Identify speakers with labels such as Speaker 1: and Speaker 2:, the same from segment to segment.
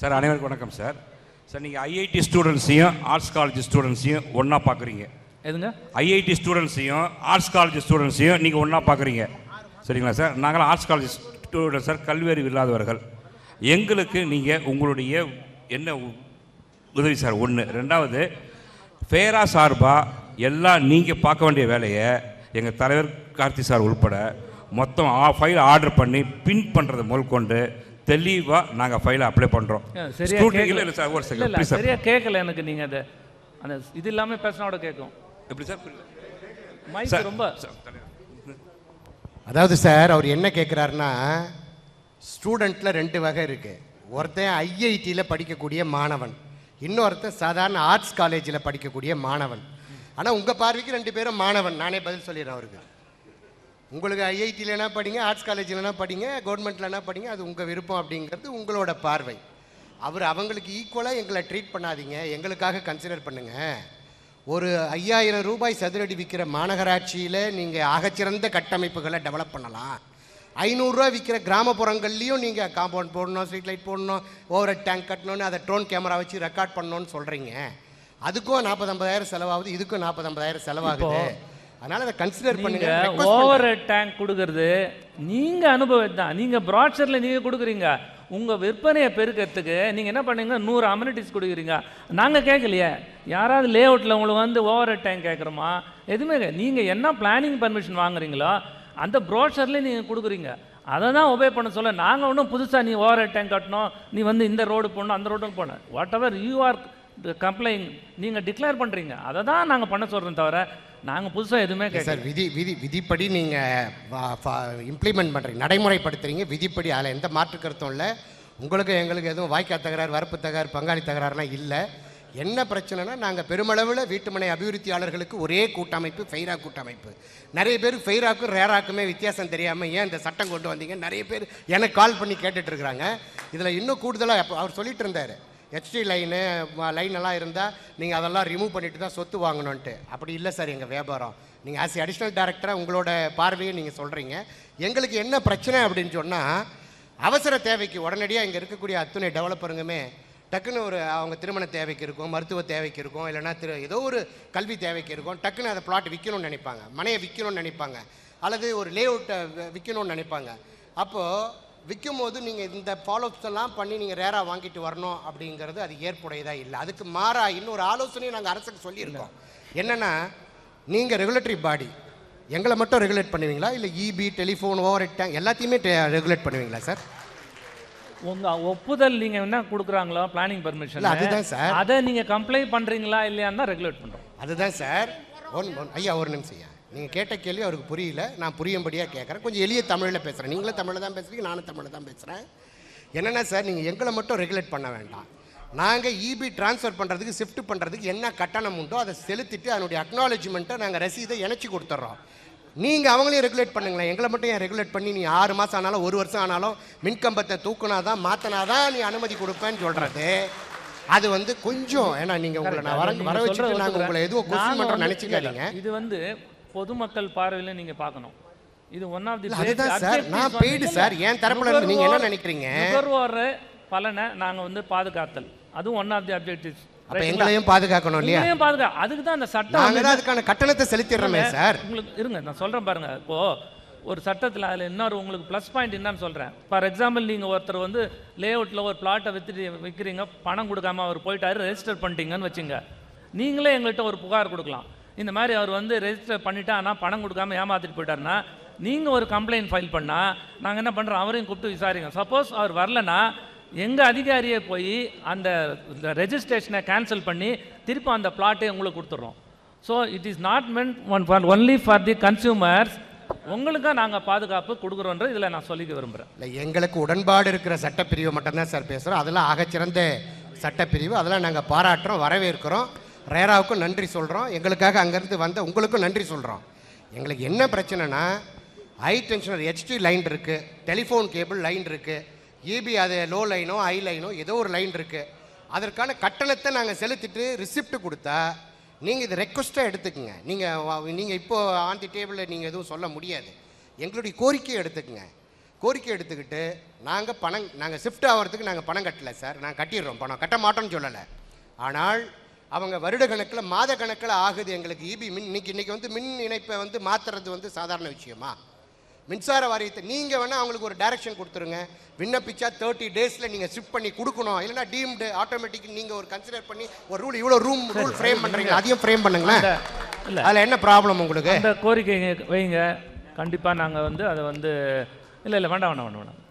Speaker 1: Sir அனைவருக்கும் வணக்கம் sir sir நீங்கள் ஐஐடி ஸ்டூடெண்ட்ஸையும் ஆர்ட்ஸ் காலேஜ் ஸ்டூடெண்ட்ஸையும் ஒன்றா பார்க்குறீங்க
Speaker 2: எதுங்க?
Speaker 1: ஐஐடி ஸ்டூடெண்ட்ஸையும் ஆர்ட்ஸ் காலேஜ் ஸ்டூடெண்ட்ஸையும் நீங்கள் ஒன்றா பார்க்குறீங்க சரிங்களா சார் நாங்களாம் ஆர்ட்ஸ் காலேஜ் ஸ்டூடெண்ட் சார் கல்வியறிவு இல்லாதவர்கள். எங்களுக்கு நீங்கள் உங்களுடைய என்ன உதவி சார் ஒன்று ரெண்டாவது ஃபேரா சார்பாக எல்லாம் நீங்கள் பார்க்க வேண்டிய வேலையை எங்கள் தலைவர் கார்த்தி சார் உள்பட மொத்தம் ஃபைல் ஆர்டர் பண்ணி பின் பண்ணுறது முதல் கொண்டு தெளிவாக நாங்கள் ஃபைலை அப்ளை பண்ணுறோம்
Speaker 2: சரியா
Speaker 1: இல்லை
Speaker 2: கேட்கல
Speaker 1: இல்லை சார் ஒரு செகண்ட்
Speaker 2: இல்ல
Speaker 1: ப்ளீஸ் சார்
Speaker 2: சரியா கேட்கல எனக்கு நீங்க அது. அந்த இது இல்லாம பேசினோட கேட்கும்
Speaker 1: எப்படி சார்.
Speaker 2: மைக்
Speaker 1: சார்
Speaker 2: ரொம்ப.
Speaker 3: அதாவது சார் அவர் என்ன கேட்குறாருன்னா ஸ்டூடெண்ட்டில் ரெண்டு வகை இருக்குது ஒருத்தன் ஐஐடியில் படிக்கக்கூடிய மாணவன். இன்னொருத்தன் சாதாரண ஆர்ட்ஸ் காலேஜில் படிக்கக்கூடிய மாணவன். ஆனால் உங்கள் பார்வைக்கு ரெண்டு பேரும் மாணவன். நானே பதில் சொல்லிடுறேன் அவருக்கு. உங்களுக்கு ஐஐடியிலனா படிங்க ஆர்ட்ஸ் காலேஜில்னா படிங்க கவர்மெண்ட்லனா படிங்க அது உங்கள் விருப்பம் அப்படிங்கிறது உங்களோட பார்வை. அவர் அவங்களுக்கு ஈக்குவலாக எங்களை ட்ரீட் பண்ணாதீங்க எங்களுக்காக கன்சிடர் பண்ணுங்கள் ஒரு ஐயாயிரம் ரூபாய் சதுரடி விற்கிற மாநகராட்சியில் நீங்கள் ஆகச்சிறந்த கட்டமைப்புகளை டெவலப் பண்ணலாம். ஐநூறுரூவா விற்கிற கிராமப்புறங்கள்லேயும் நீங்கள் காம்பவுண்ட் போடணும் ஸ்ட்ரீட் லைட் போடணும் ஓவர் டேங்க் கட்டணும்னு அதை ட்ரோன் கேமரா வச்சு ரெக்கார்ட் பண்ணணும்னு சொல்கிறீங்க அதுக்கும் நாற்பது ஐம்பதாயிரம் செலவாகுது இதுக்கும் நாற்பது ஐம்பதாயிரம் செலவாகுது. அதனால் அதை கன்சிடர் பண்ணுங்க.
Speaker 2: ஓவர் டேங்க் கொடுக்கறது நீங்க அனுபவம் தான். நீங்க ப்ராட்சர்ல நீங்க கொடுக்குறீங்க. உங்க விற்பனையை பெருக்கிறதுக்கு நீங்க என்ன பண்ணீங்க? நூறு அம்யூனிட்டிஸ் கொடுக்குறீங்க. நாங்க கேட்கலையே. யாராவது லே அவுட்ல உங்களுக்கு வந்து ஓவர் டேங்க் கேட்குறோமா? எதுவுமே கே- நீங்க என்ன பிளானிங் பர்மிஷன் வாங்குறீங்களோ அந்த ப்ரோஷர்லேயே நீங்கள் கொடுக்குறீங்க. அதை தான் ஒபே பண்ண சொல்ல நாங்கள் ஒன்றும் புதுசாக நீ ஓவர் டேங்க் கட்டணும். நீ வந்து இந்த ரோடு போடணும் அந்த ரோடு போடணும். Whatever you are complaint நீங்கள் டிக்ளேர் பண்ணுறீங்க அதை தான் நாங்கள் பண்ண சொல்கிறோம் தவிர நாங்கள் புதுசாக எதுவுமே
Speaker 3: சார் விதி விதி விதிப்படி நீங்கள் இம்ப்ளிமெண்ட் பண்ணுறீங்க நடைமுறைப்படுத்துறீங்க விதிப்படி அதில் எந்த மாற்று கருத்தும் இல்லை. உங்களுக்கு எங்களுக்கு எதுவும் வாய்க்கா தகராறு வரப்பு தகராறு பங்காளி தகராறுலாம் இல்லை. என்ன பிரச்சனைனா நாங்கள் பெருமளவில் வீட்டுமனை அபிவிருத்தியாளர்களுக்கு ஒரே கூட்டமைப்பு ஃபெய்ரா கூட்டமைப்பு. நிறைய பேர் ஃபெய்ராக்கும் ரேராக்குமே வித்தியாசம் தெரியாமல் ஏன் இந்த சட்டம் கொண்டு வந்தீங்க நிறைய பேர் எனக்கு கால் பண்ணி கேட்டுட்டு இருக்கிறாங்க. இதில் இன்னும் கூடுதலாக அப்போ அவர் சொல்லிட்டு இருந்தார். ஹெச்டி லைனு லைன் எல்லாம் இருந்தால் நீங்கள் அதெல்லாம் ரிமூவ் பண்ணிட்டு தான் சொத்து வாங்கணுன்ட்டு அப்படி இல்லை சார் எங்கள் வியாபாரம். நீங்கள் ஆஸ் அடிஷ்னல் டேரக்டராக உங்களோட பார்வையை நீங்கள் சொல்கிறீங்க எங்களுக்கு என்ன பிரச்சனை அப்படின்னு சொன்னால் அவசர தேவைக்கு உடனடியாக இங்கே இருக்கக்கூடிய அத்துணை டெவலப்பருங்குமே டக்குன்னு ஒரு அவங்க திருமண தேவைக்கு இருக்கும் மருத்துவ தேவைக்கு இருக்கும் இல்லைன்னா திரு ஏதோ ஒரு கல்வி தேவைக்கு இருக்கும் டக்குன்னு அதை பிளாட் விற்கணும்னு நினைப்பாங்க. மனையை விற்கணும்னு நினைப்பாங்க. அல்லது ஒரு லே அவுட்டை விற்கணும்னு நினைப்பாங்க. அப்போது விற்கும் போது நீங்கள் இந்த ஃபாலோப்ஸ் எல்லாம் பண்ணி நீங்கள் ரேராக வாங்கிட்டு வரணும் அப்படிங்கிறது அது ஏற்புடையதா இல்லை. அதுக்கு மாறா இன்னொரு ஆலோசனையும் நாங்கள் அரசுக்கு சொல்லியிருக்கோம். என்னென்னா நீங்கள் ரெகுலேட்டரி பாடி எங்களை மட்டும் ரெகுலேட் பண்ணுவீங்களா? இல்லை இபி டெலிஃபோன் ஓவர் டேங்க் எல்லாத்தையுமே ரெகுலேட் பண்ணுவீங்களா சார்
Speaker 2: உங்க ஒப்புதல் நீங்க என்ன கொடுக்குறாங்களோ பிளானிங் பர்மிஷன்
Speaker 3: அதுதான் சார்.
Speaker 2: அதை நீங்க கம்ப்ளைண்ட் பண்றீங்களா இல்லையான்னு தான் ரெகுலேட் பண்றோம்.
Speaker 3: அதுதான் சார் ஒன் ஒன் ஐயா ஒரு நிமிஷம் ஐயா. நீங்கள் கேட்ட கேள்வி அவருக்கு புரியல. நான் புரியும்படியாக கேட்குறேன் கொஞ்சம் எளிய தமிழில் பேசுகிறேன் நீங்களும் தமிழில் தான் பேசுறீங்க நானும் தமிழில் தான் பேசுகிறேன் என்னென்னா சார் நீங்கள் எங்களை மட்டும் ரெகுலேட் பண்ண வேண்டாம். நாங்கள் இபி ட்ரான்ஸ்ஃபர் பண்ணுறதுக்கு ஷிஃப்ட் பண்ணுறதுக்கு என்ன கட்டணம் உண்டோ அதை செலுத்திட்டு அதனுடைய அக்னாலஜ்மெண்ட்டை நாங்கள் ரசீதை இணைச்சி கொடுத்துட்றோம் நீங்கள் அவங்களையும் ரெகுலேட் பண்ணுங்களேன். எங்களை மட்டும் ஏன் ரெகுலேட் பண்ணி நீ ஆறு மாதம் ஆனாலும் ஒரு வருஷம் ஆனாலும் மின்கம்பத்தை தூக்குனா தான் மாற்றினா தான் நீ அனுமதி கொடுப்பேன்னு சொல்கிறது அது வந்து கொஞ்சம் ஏன்னா நீங்கள் உங்களை நான் வர வர வச்சுட்டு நாங்கள் உங்களை எதுவும் கொஸ்டின் பண்ணுறோம் நினச்சிக்காதீங்க.
Speaker 2: இது வந்து பொதுமக்கள் பார்வையில நீங்க பார்க்கணும். இது ஒன் ஆஃப் தி.
Speaker 3: நான் paid சார். என் தரப்புல இருந்து நீங்க என்ன நினைக்கிறீங்க?
Speaker 2: நுகர்வோர் பலனை நாங்க வந்து பாதுகாத்தல். அதுவும் ஒன் ஆஃப் தி அப்ஜெக்டிவ்ஸ்
Speaker 3: அப்ப எங்களையும் பாதுகாக்கணும் இல்லையா?
Speaker 2: உங்களையும் பாதுகா அதுக்கு தான் அந்த சட்டம்
Speaker 3: நாங்க தான் அதுக்கான கட்டணத்தை செலுத்திடுறோமே சார்
Speaker 2: உங்களுக்கு இருங்க நான் சொல்கிறேன் பாருங்க. இப்போ ஒரு சட்டத்தில் அதில் இன்னொரு உங்களுக்கு ப்ளஸ் பாயிண்ட் என்னன்னு சொல்கிறேன் ஃபார் எக்ஸாம்பிள் நீங்கள் ஒருத்தர் வந்து லே அவுட்டில் ஒரு பிளாட்டை வித்துட்டு விற்கிறீங்க பணம் கொடுக்காம அவர் போயிட்டாரு ரெஜிஸ்டர் பண்ணிட்டீங்கன்னு வச்சுங்க. நீங்களே எங்கள்கிட்ட ஒரு புகார் கொடுக்கலாம். இந்த மாதிரி அவர் வந்து ரெஜிஸ்டர் பண்ணிட்டா ஆனால் பணம் கொடுக்காம ஏமாத்திட்டு போயிட்டாருன்னா நீங்கள் ஒரு கம்ப்ளைண்ட் ஃபைல் பண்ணால் நாங்கள் என்ன பண்ணுறோம் அவரையும் கூப்பிட்டு விசாரிங்க. சப்போஸ் அவர் வரலனா எங்கள் அதிகாரியை போய் அந்த ரெஜிஸ்ட்ரேஷனை கேன்சல் பண்ணி திருப்பி அந்த பிளாட்டை உங்களுக்கு கொடுத்துட்றோம். So it is not meant one for only for the consumers உங்களுக்காக நாங்கள் பாதுகாப்பு கொடுக்குறோன்ற இதில் நான் சொல்லிக்க விரும்புகிறேன்
Speaker 3: இல்லை எங்களுக்கு உடன்பாடு இருக்கிற சட்டப்பிரிவு மட்டும்தான் சார் பேசுகிறோம் அதெல்லாம் ஆகச்சிறந்த சட்டப்பிரிவு. அதெல்லாம் நாங்கள் பாராட்டுறோம் வரவேற்கிறோம். ரேராவுக்கும் நன்றி சொல்கிறோம் எங்களுக்காக அங்கேருந்து வந்த உங்களுக்கும் நன்றி சொல்கிறோம் எங்களுக்கு என்ன பிரச்சனைனா high tension or HT line இருக்குது டெலிஃபோன் கேபிள் லைன் இருக்குது இபி அது லோ லைனோ ஹை லைனோ ஏதோ ஒரு லைன் இருக்குது அதற்கான கட்டணத்தை நாங்கள் செலுத்திட்டு ரிசிப்ட் கொடுத்தா நீங்கள் இது ரெக்வஸ்ட்டாக எடுத்துக்கங்க. நீங்கள் நீங்கள் இப்போது ஆன் தி டேபிளில் நீங்கள் எதுவும் சொல்ல முடியாது. எங்களுடைய கோரிக்கையை எடுத்துக்கங்க. கோரிக்கை எடுத்துக்கிட்டு நாங்கள் பணம் நாங்கள் ஷிஃப்ட் ஆகிறதுக்கு நாங்கள் பணம் கட்டலை சார். நாங்கள் கட்டிடுறோம். பணம் கட்ட மாட்டோம்னு சொல்லலை. ஆனால் அவங்க வருட கணக்கில் மாத கணக்கில் ஆகுது எங்களுக்கு. இபி மின் இன்னைக்கு இன்னைக்கு வந்து மின் இணைப்பை வந்து மாற்றுறது வந்து சாதாரண விஷயமா? மின்சார வாரியத்தை நீங்கள் வேணால் அவங்களுக்கு ஒரு டைரக்ஷன் கொடுத்துருங்க. விண்ணப்பிச்சா தேர்ட்டி டேஸில் நீங்கள் ஷிஃப்ட் பண்ணி கொடுக்கணும். இல்லைன்னா டீம்டு ஆட்டோமேட்டிக் நீங்கள் ஒரு கன்சிடர் பண்ணி ஒரு ரூல் இவ்வளோ ரூம் ரூல் ஃப்ரேம் பண்ணுறீங்க அதையும் ஃப்ரேம் பண்ணுங்களேன்.
Speaker 2: இல்ல.
Speaker 3: அதில் என்ன ப்ராப்ளம் உங்களுக்கு?
Speaker 2: அந்த கோரிக்கை வைங்க. கண்டிப்பாக நாங்கள் வந்து அதை வந்து இல்லை இல்லை வேண்டாம் வேண்டாம் வேண்டாம் வேண்டாம்.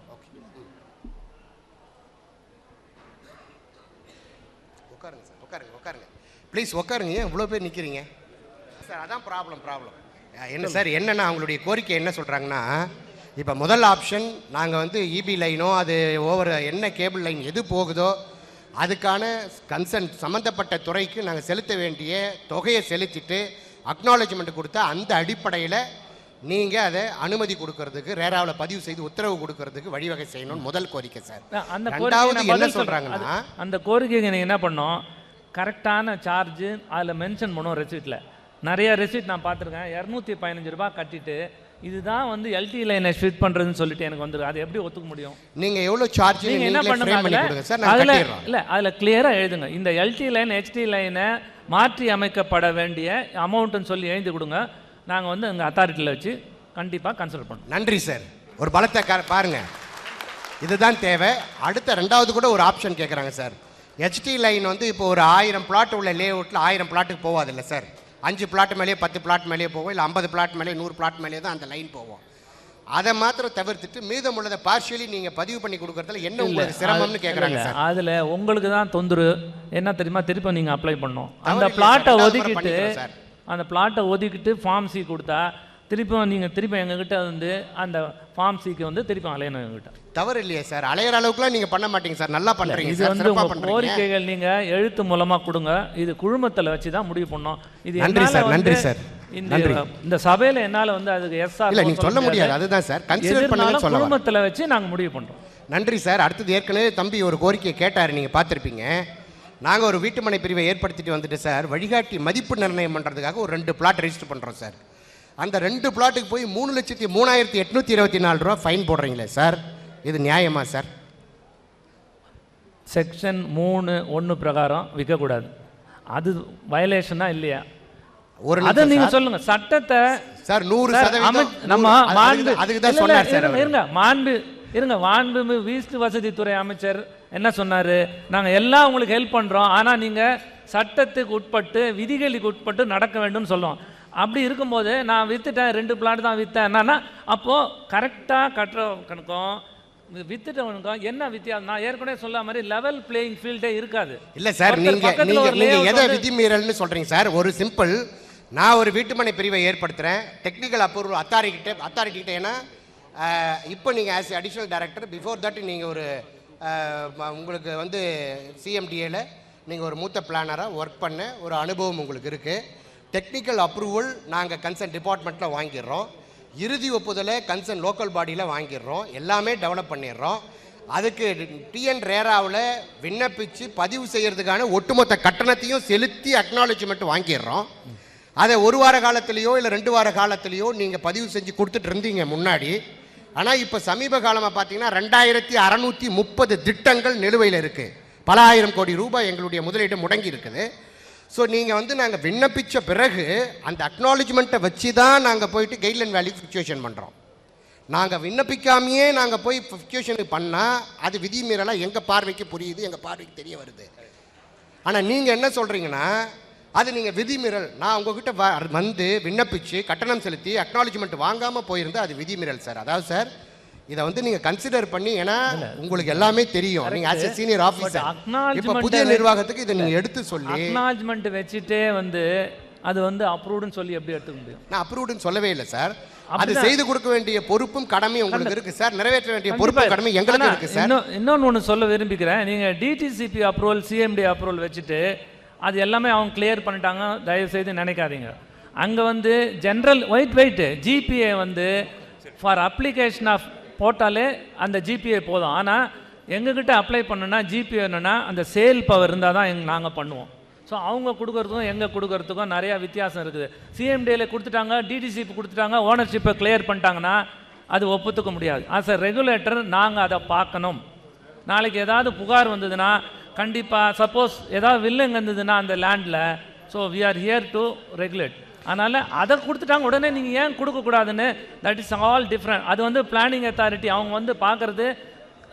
Speaker 3: உட்காருங்க சார் உட்காருங்க உட்காருங்க. ப்ளீஸ் உட்காருங்க ஏன் இவ்வளோ பேர் நிற்கிறீங்க சார் அதான் ப்ராப்ளம் ப்ராப்ளம் என்ன சார் என்னென்னா அவங்களுடைய கோரிக்கை என்ன சொல்கிறாங்கன்னா இப்போ முதல் ஆப்ஷன் நாங்கள் வந்து இபி லைனோ அது ஓவர் என்ன கேபிள் லைன் எது போகுதோ அதுக்கான கன்சர்ன் சம்மந்தப்பட்ட துறைக்கு நாங்கள் செலுத்த வேண்டிய தொகையை செலுத்திட்டு அக்னாலேஜ்மெண்ட் கொடுத்தா அந்த அடிப்படையில் நீங்கள் அதை அனுமதி கொடுக்கறதுக்கு ரேராவில் பதிவு செய்து உத்தரவு கொடுக்கறதுக்கு வழிவகை செய்யணும்னு முதல் கோரிக்கை சார்.
Speaker 2: அந்த
Speaker 3: ரெண்டாவது என்ன
Speaker 2: சொல்கிறாங்கன்னா அந்த கோரிக்கைக்கு நீங்கள் என்ன பண்ணோம் கரெக்டான சார்ஜு அதில் மென்ஷன் பண்ணும் ரெசிப்ட்டில் நிறைய ரெசிப்ட் நான் பார்த்துருக்கேன். இரநூத்தி பதினஞ்சு ரூபாய் கட்டிட்டு இதுதான் வந்து எல்டி லைனை ஃபிட் பண்ணுறதுன்னு சொல்லிட்டு எனக்கு வந்துருக்கு. அது எப்படி ஒத்துக்க முடியும்?
Speaker 3: நீங்க எவ்வளவு சார்ஜ்
Speaker 2: நீங்க என்ன
Speaker 3: நீங்களே
Speaker 2: பண்ணுங்க அதுல? இல்ல அதுல கிளியரா எழுதுங்க. இந்த எல்டி லைன் ஹெச்டி லைனை மாற்றி அமைக்கப்பட வேண்டிய அமௌண்ட்னு சொல்லி எழுதி கொடுங்க. நாங்க வந்து எங்க அத்தாரிட்டியில் வச்சு கண்டிப்பா கன்சிடர் பண்ணுறோம்
Speaker 3: நன்றி சார் ஒரு பலத்தை பாருங்க. இதுதான் தேவை. அடுத்த ரெண்டாவது கூட ஒரு ஆப்ஷன் கேட்குறாங்க சார் ஹெச்டி லைன் வந்து இப்போ ஒரு ஆயிரம் பிளாட் உள்ள லே அவுட்டில் ஆயிரம் பிளாட்டுக்கு போகாதில்ல சார் அஞ்சு பிளாட் மேலேயே பத்து பிளாட் மேலேயே போகும் இல்லை ஐம்பது பிளாட் மேலே நூறு பிளாட் மேலேயே தான் அந்த லைன் போகும் அதை மாத்திரம் தவிர்த்துட்டு மீதமுள்ளதை பார்ஷியலி நீங்கள் பதிவு பண்ணி கொடுக்கறதுல என்ன உங்களுக்கு சிரமம்னு கேட்குறாங்க சார்
Speaker 2: அதுல உங்களுக்கு தான் தொந்தரு என்ன தெரியுமா? திருப்பி நீங்க அப்ளை பண்ணணும். அந்த பிளாட்டை ஒதுக்கிட்டு. அந்த பிளாட்டை ஒதுக்கிட்டு ஃபார்ம் சி கொடுத்தா திருப்பி நீங்க திருப்பி எங்ககிட்ட வந்து அந்த ஃபார்ம் சிக்கு வந்து திருப்பி அலையணும் எங்ககிட்ட.
Speaker 3: தவறு இல்லையே சார். அலையிற அளவுக்குலாம் நீங்கள் பண்ண மாட்டீங்க சார். நல்லா பண்ணுறீங்க
Speaker 2: இது வந்து
Speaker 3: சிறப்பாக
Speaker 2: உங்க
Speaker 3: பண்ணுறீங்க
Speaker 2: கோரிக்கைகள் நீங்க எழுத்து மூலமா கொடுங்க. இது குழுமத்துல வச்சு தான் முடிவு பண்ணோம். இது
Speaker 3: நன்றி சார், நன்றி சார்.
Speaker 2: இந்த. இந்த சபையில என்னால வந்து அதுக்கு எஸ்
Speaker 3: இல்லை நீங்கள் சொல்ல முடியாது. அதுதான் சார். கன்சிடர் வரேன்.
Speaker 2: குழுமத்துல வச்சு நாங்க முடிவு பண்றோம்.
Speaker 3: நன்றி சார். அடுத்தது ஏற்கனவே தம்பி ஒரு கோரிக்கையை கேட்டார். நீங்கள் பார்த்துருப்பீங்க. நாங்கள் ஒரு வீட்டுமனை பிரிவை ஏற்படுத்திட்டு வந்துட்டு சார் வழிகாட்டி மதிப்பு நிர்ணயம் பண்ணுறதுக்காக ஒரு ரெண்டு பிளாட் ரெஜிஸ்டர் பண்ணுறோம் சார். அந்த ரெண்டு பிளாட்டுக்கு போய் மூணு லட்சத்தி மூணாயிரத்தி எட்நூற்றி இருபத்தி நாலு ரூபா ஃபைன் போடுறீங்களே சார். இது நியாயமா சார்?
Speaker 2: செக்ஷன் மூணு ஒன்று பிரகாரம் விற்கக்கூடாது அது வயலேஷனா இல்லையா?
Speaker 3: ஒரு
Speaker 2: அதை நீங்க. சொல்லுங்க. சட்டத்தை
Speaker 3: சார் நூறு
Speaker 2: நம்ம மாண்பு
Speaker 3: அதுக்கு- தான் சொன்னார் சார்.
Speaker 2: இருங்க மாண்பு இருங்க. மாண்பு வீட்டு வசதித்துறை அமைச்சர் என்ன சொன்னாரு? நாங்க எல்லாம் உங்களுக்கு ஹெல்ப் பண்றோம். ஆனா நீங்க சட்டத்துக்கு உட்பட்டு விதிகளுக்கு உட்பட்டு நடக்க வேண்டும் சொல்லுவோம் அப்படி இருக்கும்போது நான் வித்துட்டேன் ரெண்டு பிளாட் தான் வித்தேன். என்னன்னா அப்போ கரெக்டா கட்டுற கணக்கும் வித்துட்டவனுக்கும் என்ன வித்தியாசம்? நான் ஏற்கனவே சொல்ல மாதிரி லெவல் பிளேயிங் ஃபீல்டே இருக்காது.
Speaker 3: இல்ல சார்
Speaker 2: ஒருத்தர்
Speaker 3: நீங்க
Speaker 2: பக்கத்துல
Speaker 3: நீங்க
Speaker 2: ஒரு
Speaker 3: நீங்க
Speaker 2: layout
Speaker 3: எதை விதிமீறல்னு சொல்றீங்க சார்? ஒரு சிம்பிள் நான் ஒரு வீட்டுமனை பிரிவை ஏற்படுத்துறேன். டெக்னிக்கல் அப்ரூவல் அத்தாரிட்டி அத்தாரிட்டி கிட்ட ஏன்னா இப்போ நீங்கள் as additional director before that நீங்கள் ஒரு உங்களுக்கு வந்து சிஎம்டிஏல நீங்கள் ஒரு மூத்த பிளானராக ஒர்க் பண்ண ஒரு அனுபவம் உங்களுக்கு இருக்குது டெக்னிக்கல் அப்ரூவல் நாங்கள் கன்சர்ன் டிபார்ட்மெண்ட்டில் வாங்கிடுறோம். இறுதி ஒப்புதலை கன்சர்ன் லோக்கல் பாடியில் வாங்கிடுறோம். எல்லாமே டெவலப் பண்ணிடுறோம். அதுக்கு டிஎன் ரேராவில் விண்ணப்பித்து பதிவு செய்கிறதுக்கான ஒட்டுமொத்த கட்டணத்தையும் செலுத்தி அக்னாலஜ்மெண்ட் வாங்கிடுறோம். அதை ஒரு வார காலத்துலேயோ இல்லை ரெண்டு வார காலத்திலேயோ நீங்கள் பதிவு செஞ்சு கொடுத்துட்டு இருந்தீங்க முன்னாடி. ஆனால் இப்போ சமீப காலமாக பார்த்தீங்கன்னா ரெண்டாயிரத்தி அறநூற்றி முப்பது திட்டங்கள் நிலுவையில் இருக்குது பல ஆயிரம் கோடி ரூபாய் எங்களுடைய முதலீடு முடங்கி இருக்குது. ஸோ நீங்கள் வந்து நாங்கள் விண்ணப்பித்த பிறகு அந்த அக்னாலஜ்மெண்ட்டை வச்சு தான் நாங்கள் போயிட்டு கைட்லைன் வேல்யூ ஃபிக்சுவேஷன் பண்ணுறோம் நாங்கள் விண்ணப்பிக்காமையே நாங்கள் போய் ஃபிக்சுவேஷனுக்கு பண்ணால் அது விதிமீறலாக எங்கள் பார்வைக்கு புரியுது எங்கள் பார்வைக்கு தெரிய வருது. ஆனால் நீங்கள் என்ன சொல்கிறீங்கன்னா அது நீங்கள் விதிமீறல். நான் உங்ககிட்ட வ வந்து விண்ணப்பிச்சு கட்டணம் செலுத்தி அக்னாலஜ்மெண்ட் வாங்காமல் போயிருந்தா அது விதிமீறல் சார் அதாவது சார் இதை வந்து நீங்கள் கன்சிடர் பண்ணி ஏன்னா உங்களுக்கு எல்லாமே தெரியும். நீங்கள் ஆஸ் எ சீனியர் ஆஃபீஸர் இப்போ புதிய நிர்வாகத்துக்கு இதை நீங்கள் எடுத்து சொல்லி
Speaker 2: அக்னாலஜ்மெண்ட் வச்சுட்டே வந்து அது வந்து அப்ரூவ்டுன்னு சொல்லி எப்படி எடுத்துக்க முடியும்?
Speaker 3: நான் அப்ரூவ்டுன்னு சொல்லவே இல்லை சார் அது. செய்து கொடுக்க வேண்டிய பொறுப்பும் கடமையும் உங்களுக்கு இருக்கு சார் நிறைவேற்ற வேண்டிய பொறுப்பும் கடமை எங்களுக்கு இருக்கு சார்
Speaker 2: இன்னொ- இன்னொன்னு ஒன்று சொல்ல விரும்பிக்கிறேன் நீங்கள் டிடிசிபி அப்ரூவல் சிஎம்டி அப்ரூவல் வச்சுட்டு அது எல்லாமே அவங்க கிளியர் பண்ணிட்டாங்க. தயவுசெய்து நினைக்காதீங்க. அங்கே வந்து ஜென்ரல் ஒயிட் வெயிட்டு ஜிபிஏ வந்து ஃபார் அப்ளிகேஷன் ஆஃப் போட்டாலே அந்த ஜிபிஏ போதும். ஆனால் எங்ககிட்ட அப்ளை பண்ணுனா ஜிபிஏ என்னென்னா அந்த சேல் பவர் இருந்தால் தான் எங் நாங்கள் பண்ணுவோம். ஸோ அவங்க கொடுக்குறதுக்கும் எங்கே கொடுக்குறதுக்கும் நிறையா வித்தியாசம் இருக்குது. சிஎம்டியில் கொடுத்துட்டாங்க டிடிசிபி கொடுத்துட்டாங்க ஓனர்ஷிப்பை கிளியர் பண்ணிட்டாங்கன்னா அது ஒப்புத்துக்க முடியாது. ஆஸ் அ ரெகுலேட்டர் நாங்கள் அதை பார்க்கணும். நாளைக்கு ஏதாவது புகார் வந்ததுன்னா கண்டிப்பாக சப்போஸ் ஏதாவது வில்லுங்க இருந்ததுன்னா அந்த லேண்டில் so we are here to regulate அதனால் அதை கொடுத்துட்டாங்க உடனே நீங்கள் ஏன் கொடுக்கக்கூடாதுன்னு தட் இஸ் ஆல் டிஃப்ரெண்ட் அது வந்து பிளானிங் அத்தாரிட்டி அவங்க வந்து பார்க்குறது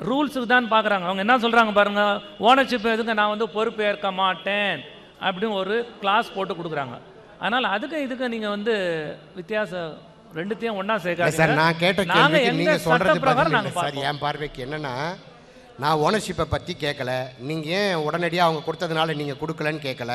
Speaker 2: ரூல்ஸுக்கு தான் பார்க்குறாங்க. அவங்க என்ன சொல்கிறாங்க பாருங்கள் ஓனர்ஷிப் எதுக்கு? நான் வந்து பொறுப்பு ஏற்க மாட்டேன். அப்படின்னு ஒரு கிளாஸ் போட்டு கொடுக்குறாங்க. அதனால் அதுக்கு இதுக்கு நீங்கள் வந்து வித்தியாசம் ரெண்டுத்தையும் ஒன்றா
Speaker 3: இல்ல சார் நான் கேட்ட
Speaker 2: நாங்க
Speaker 3: கேள்விக்கு
Speaker 2: எங்க
Speaker 3: நீங்க சொல்றது
Speaker 2: சட்ட பிரகாரம்
Speaker 3: பதில்
Speaker 2: நாங்க
Speaker 3: இல்லை சார். என் பார்வைக்கு என்னன்னா நான் ஓனர்ஷிப்பை பற்றி கேட்கல நீங்கள் ஏன் உடனடியாக அவங்க கொடுத்ததுனால நீங்கள் கொடுக்கலன்னு கேட்கல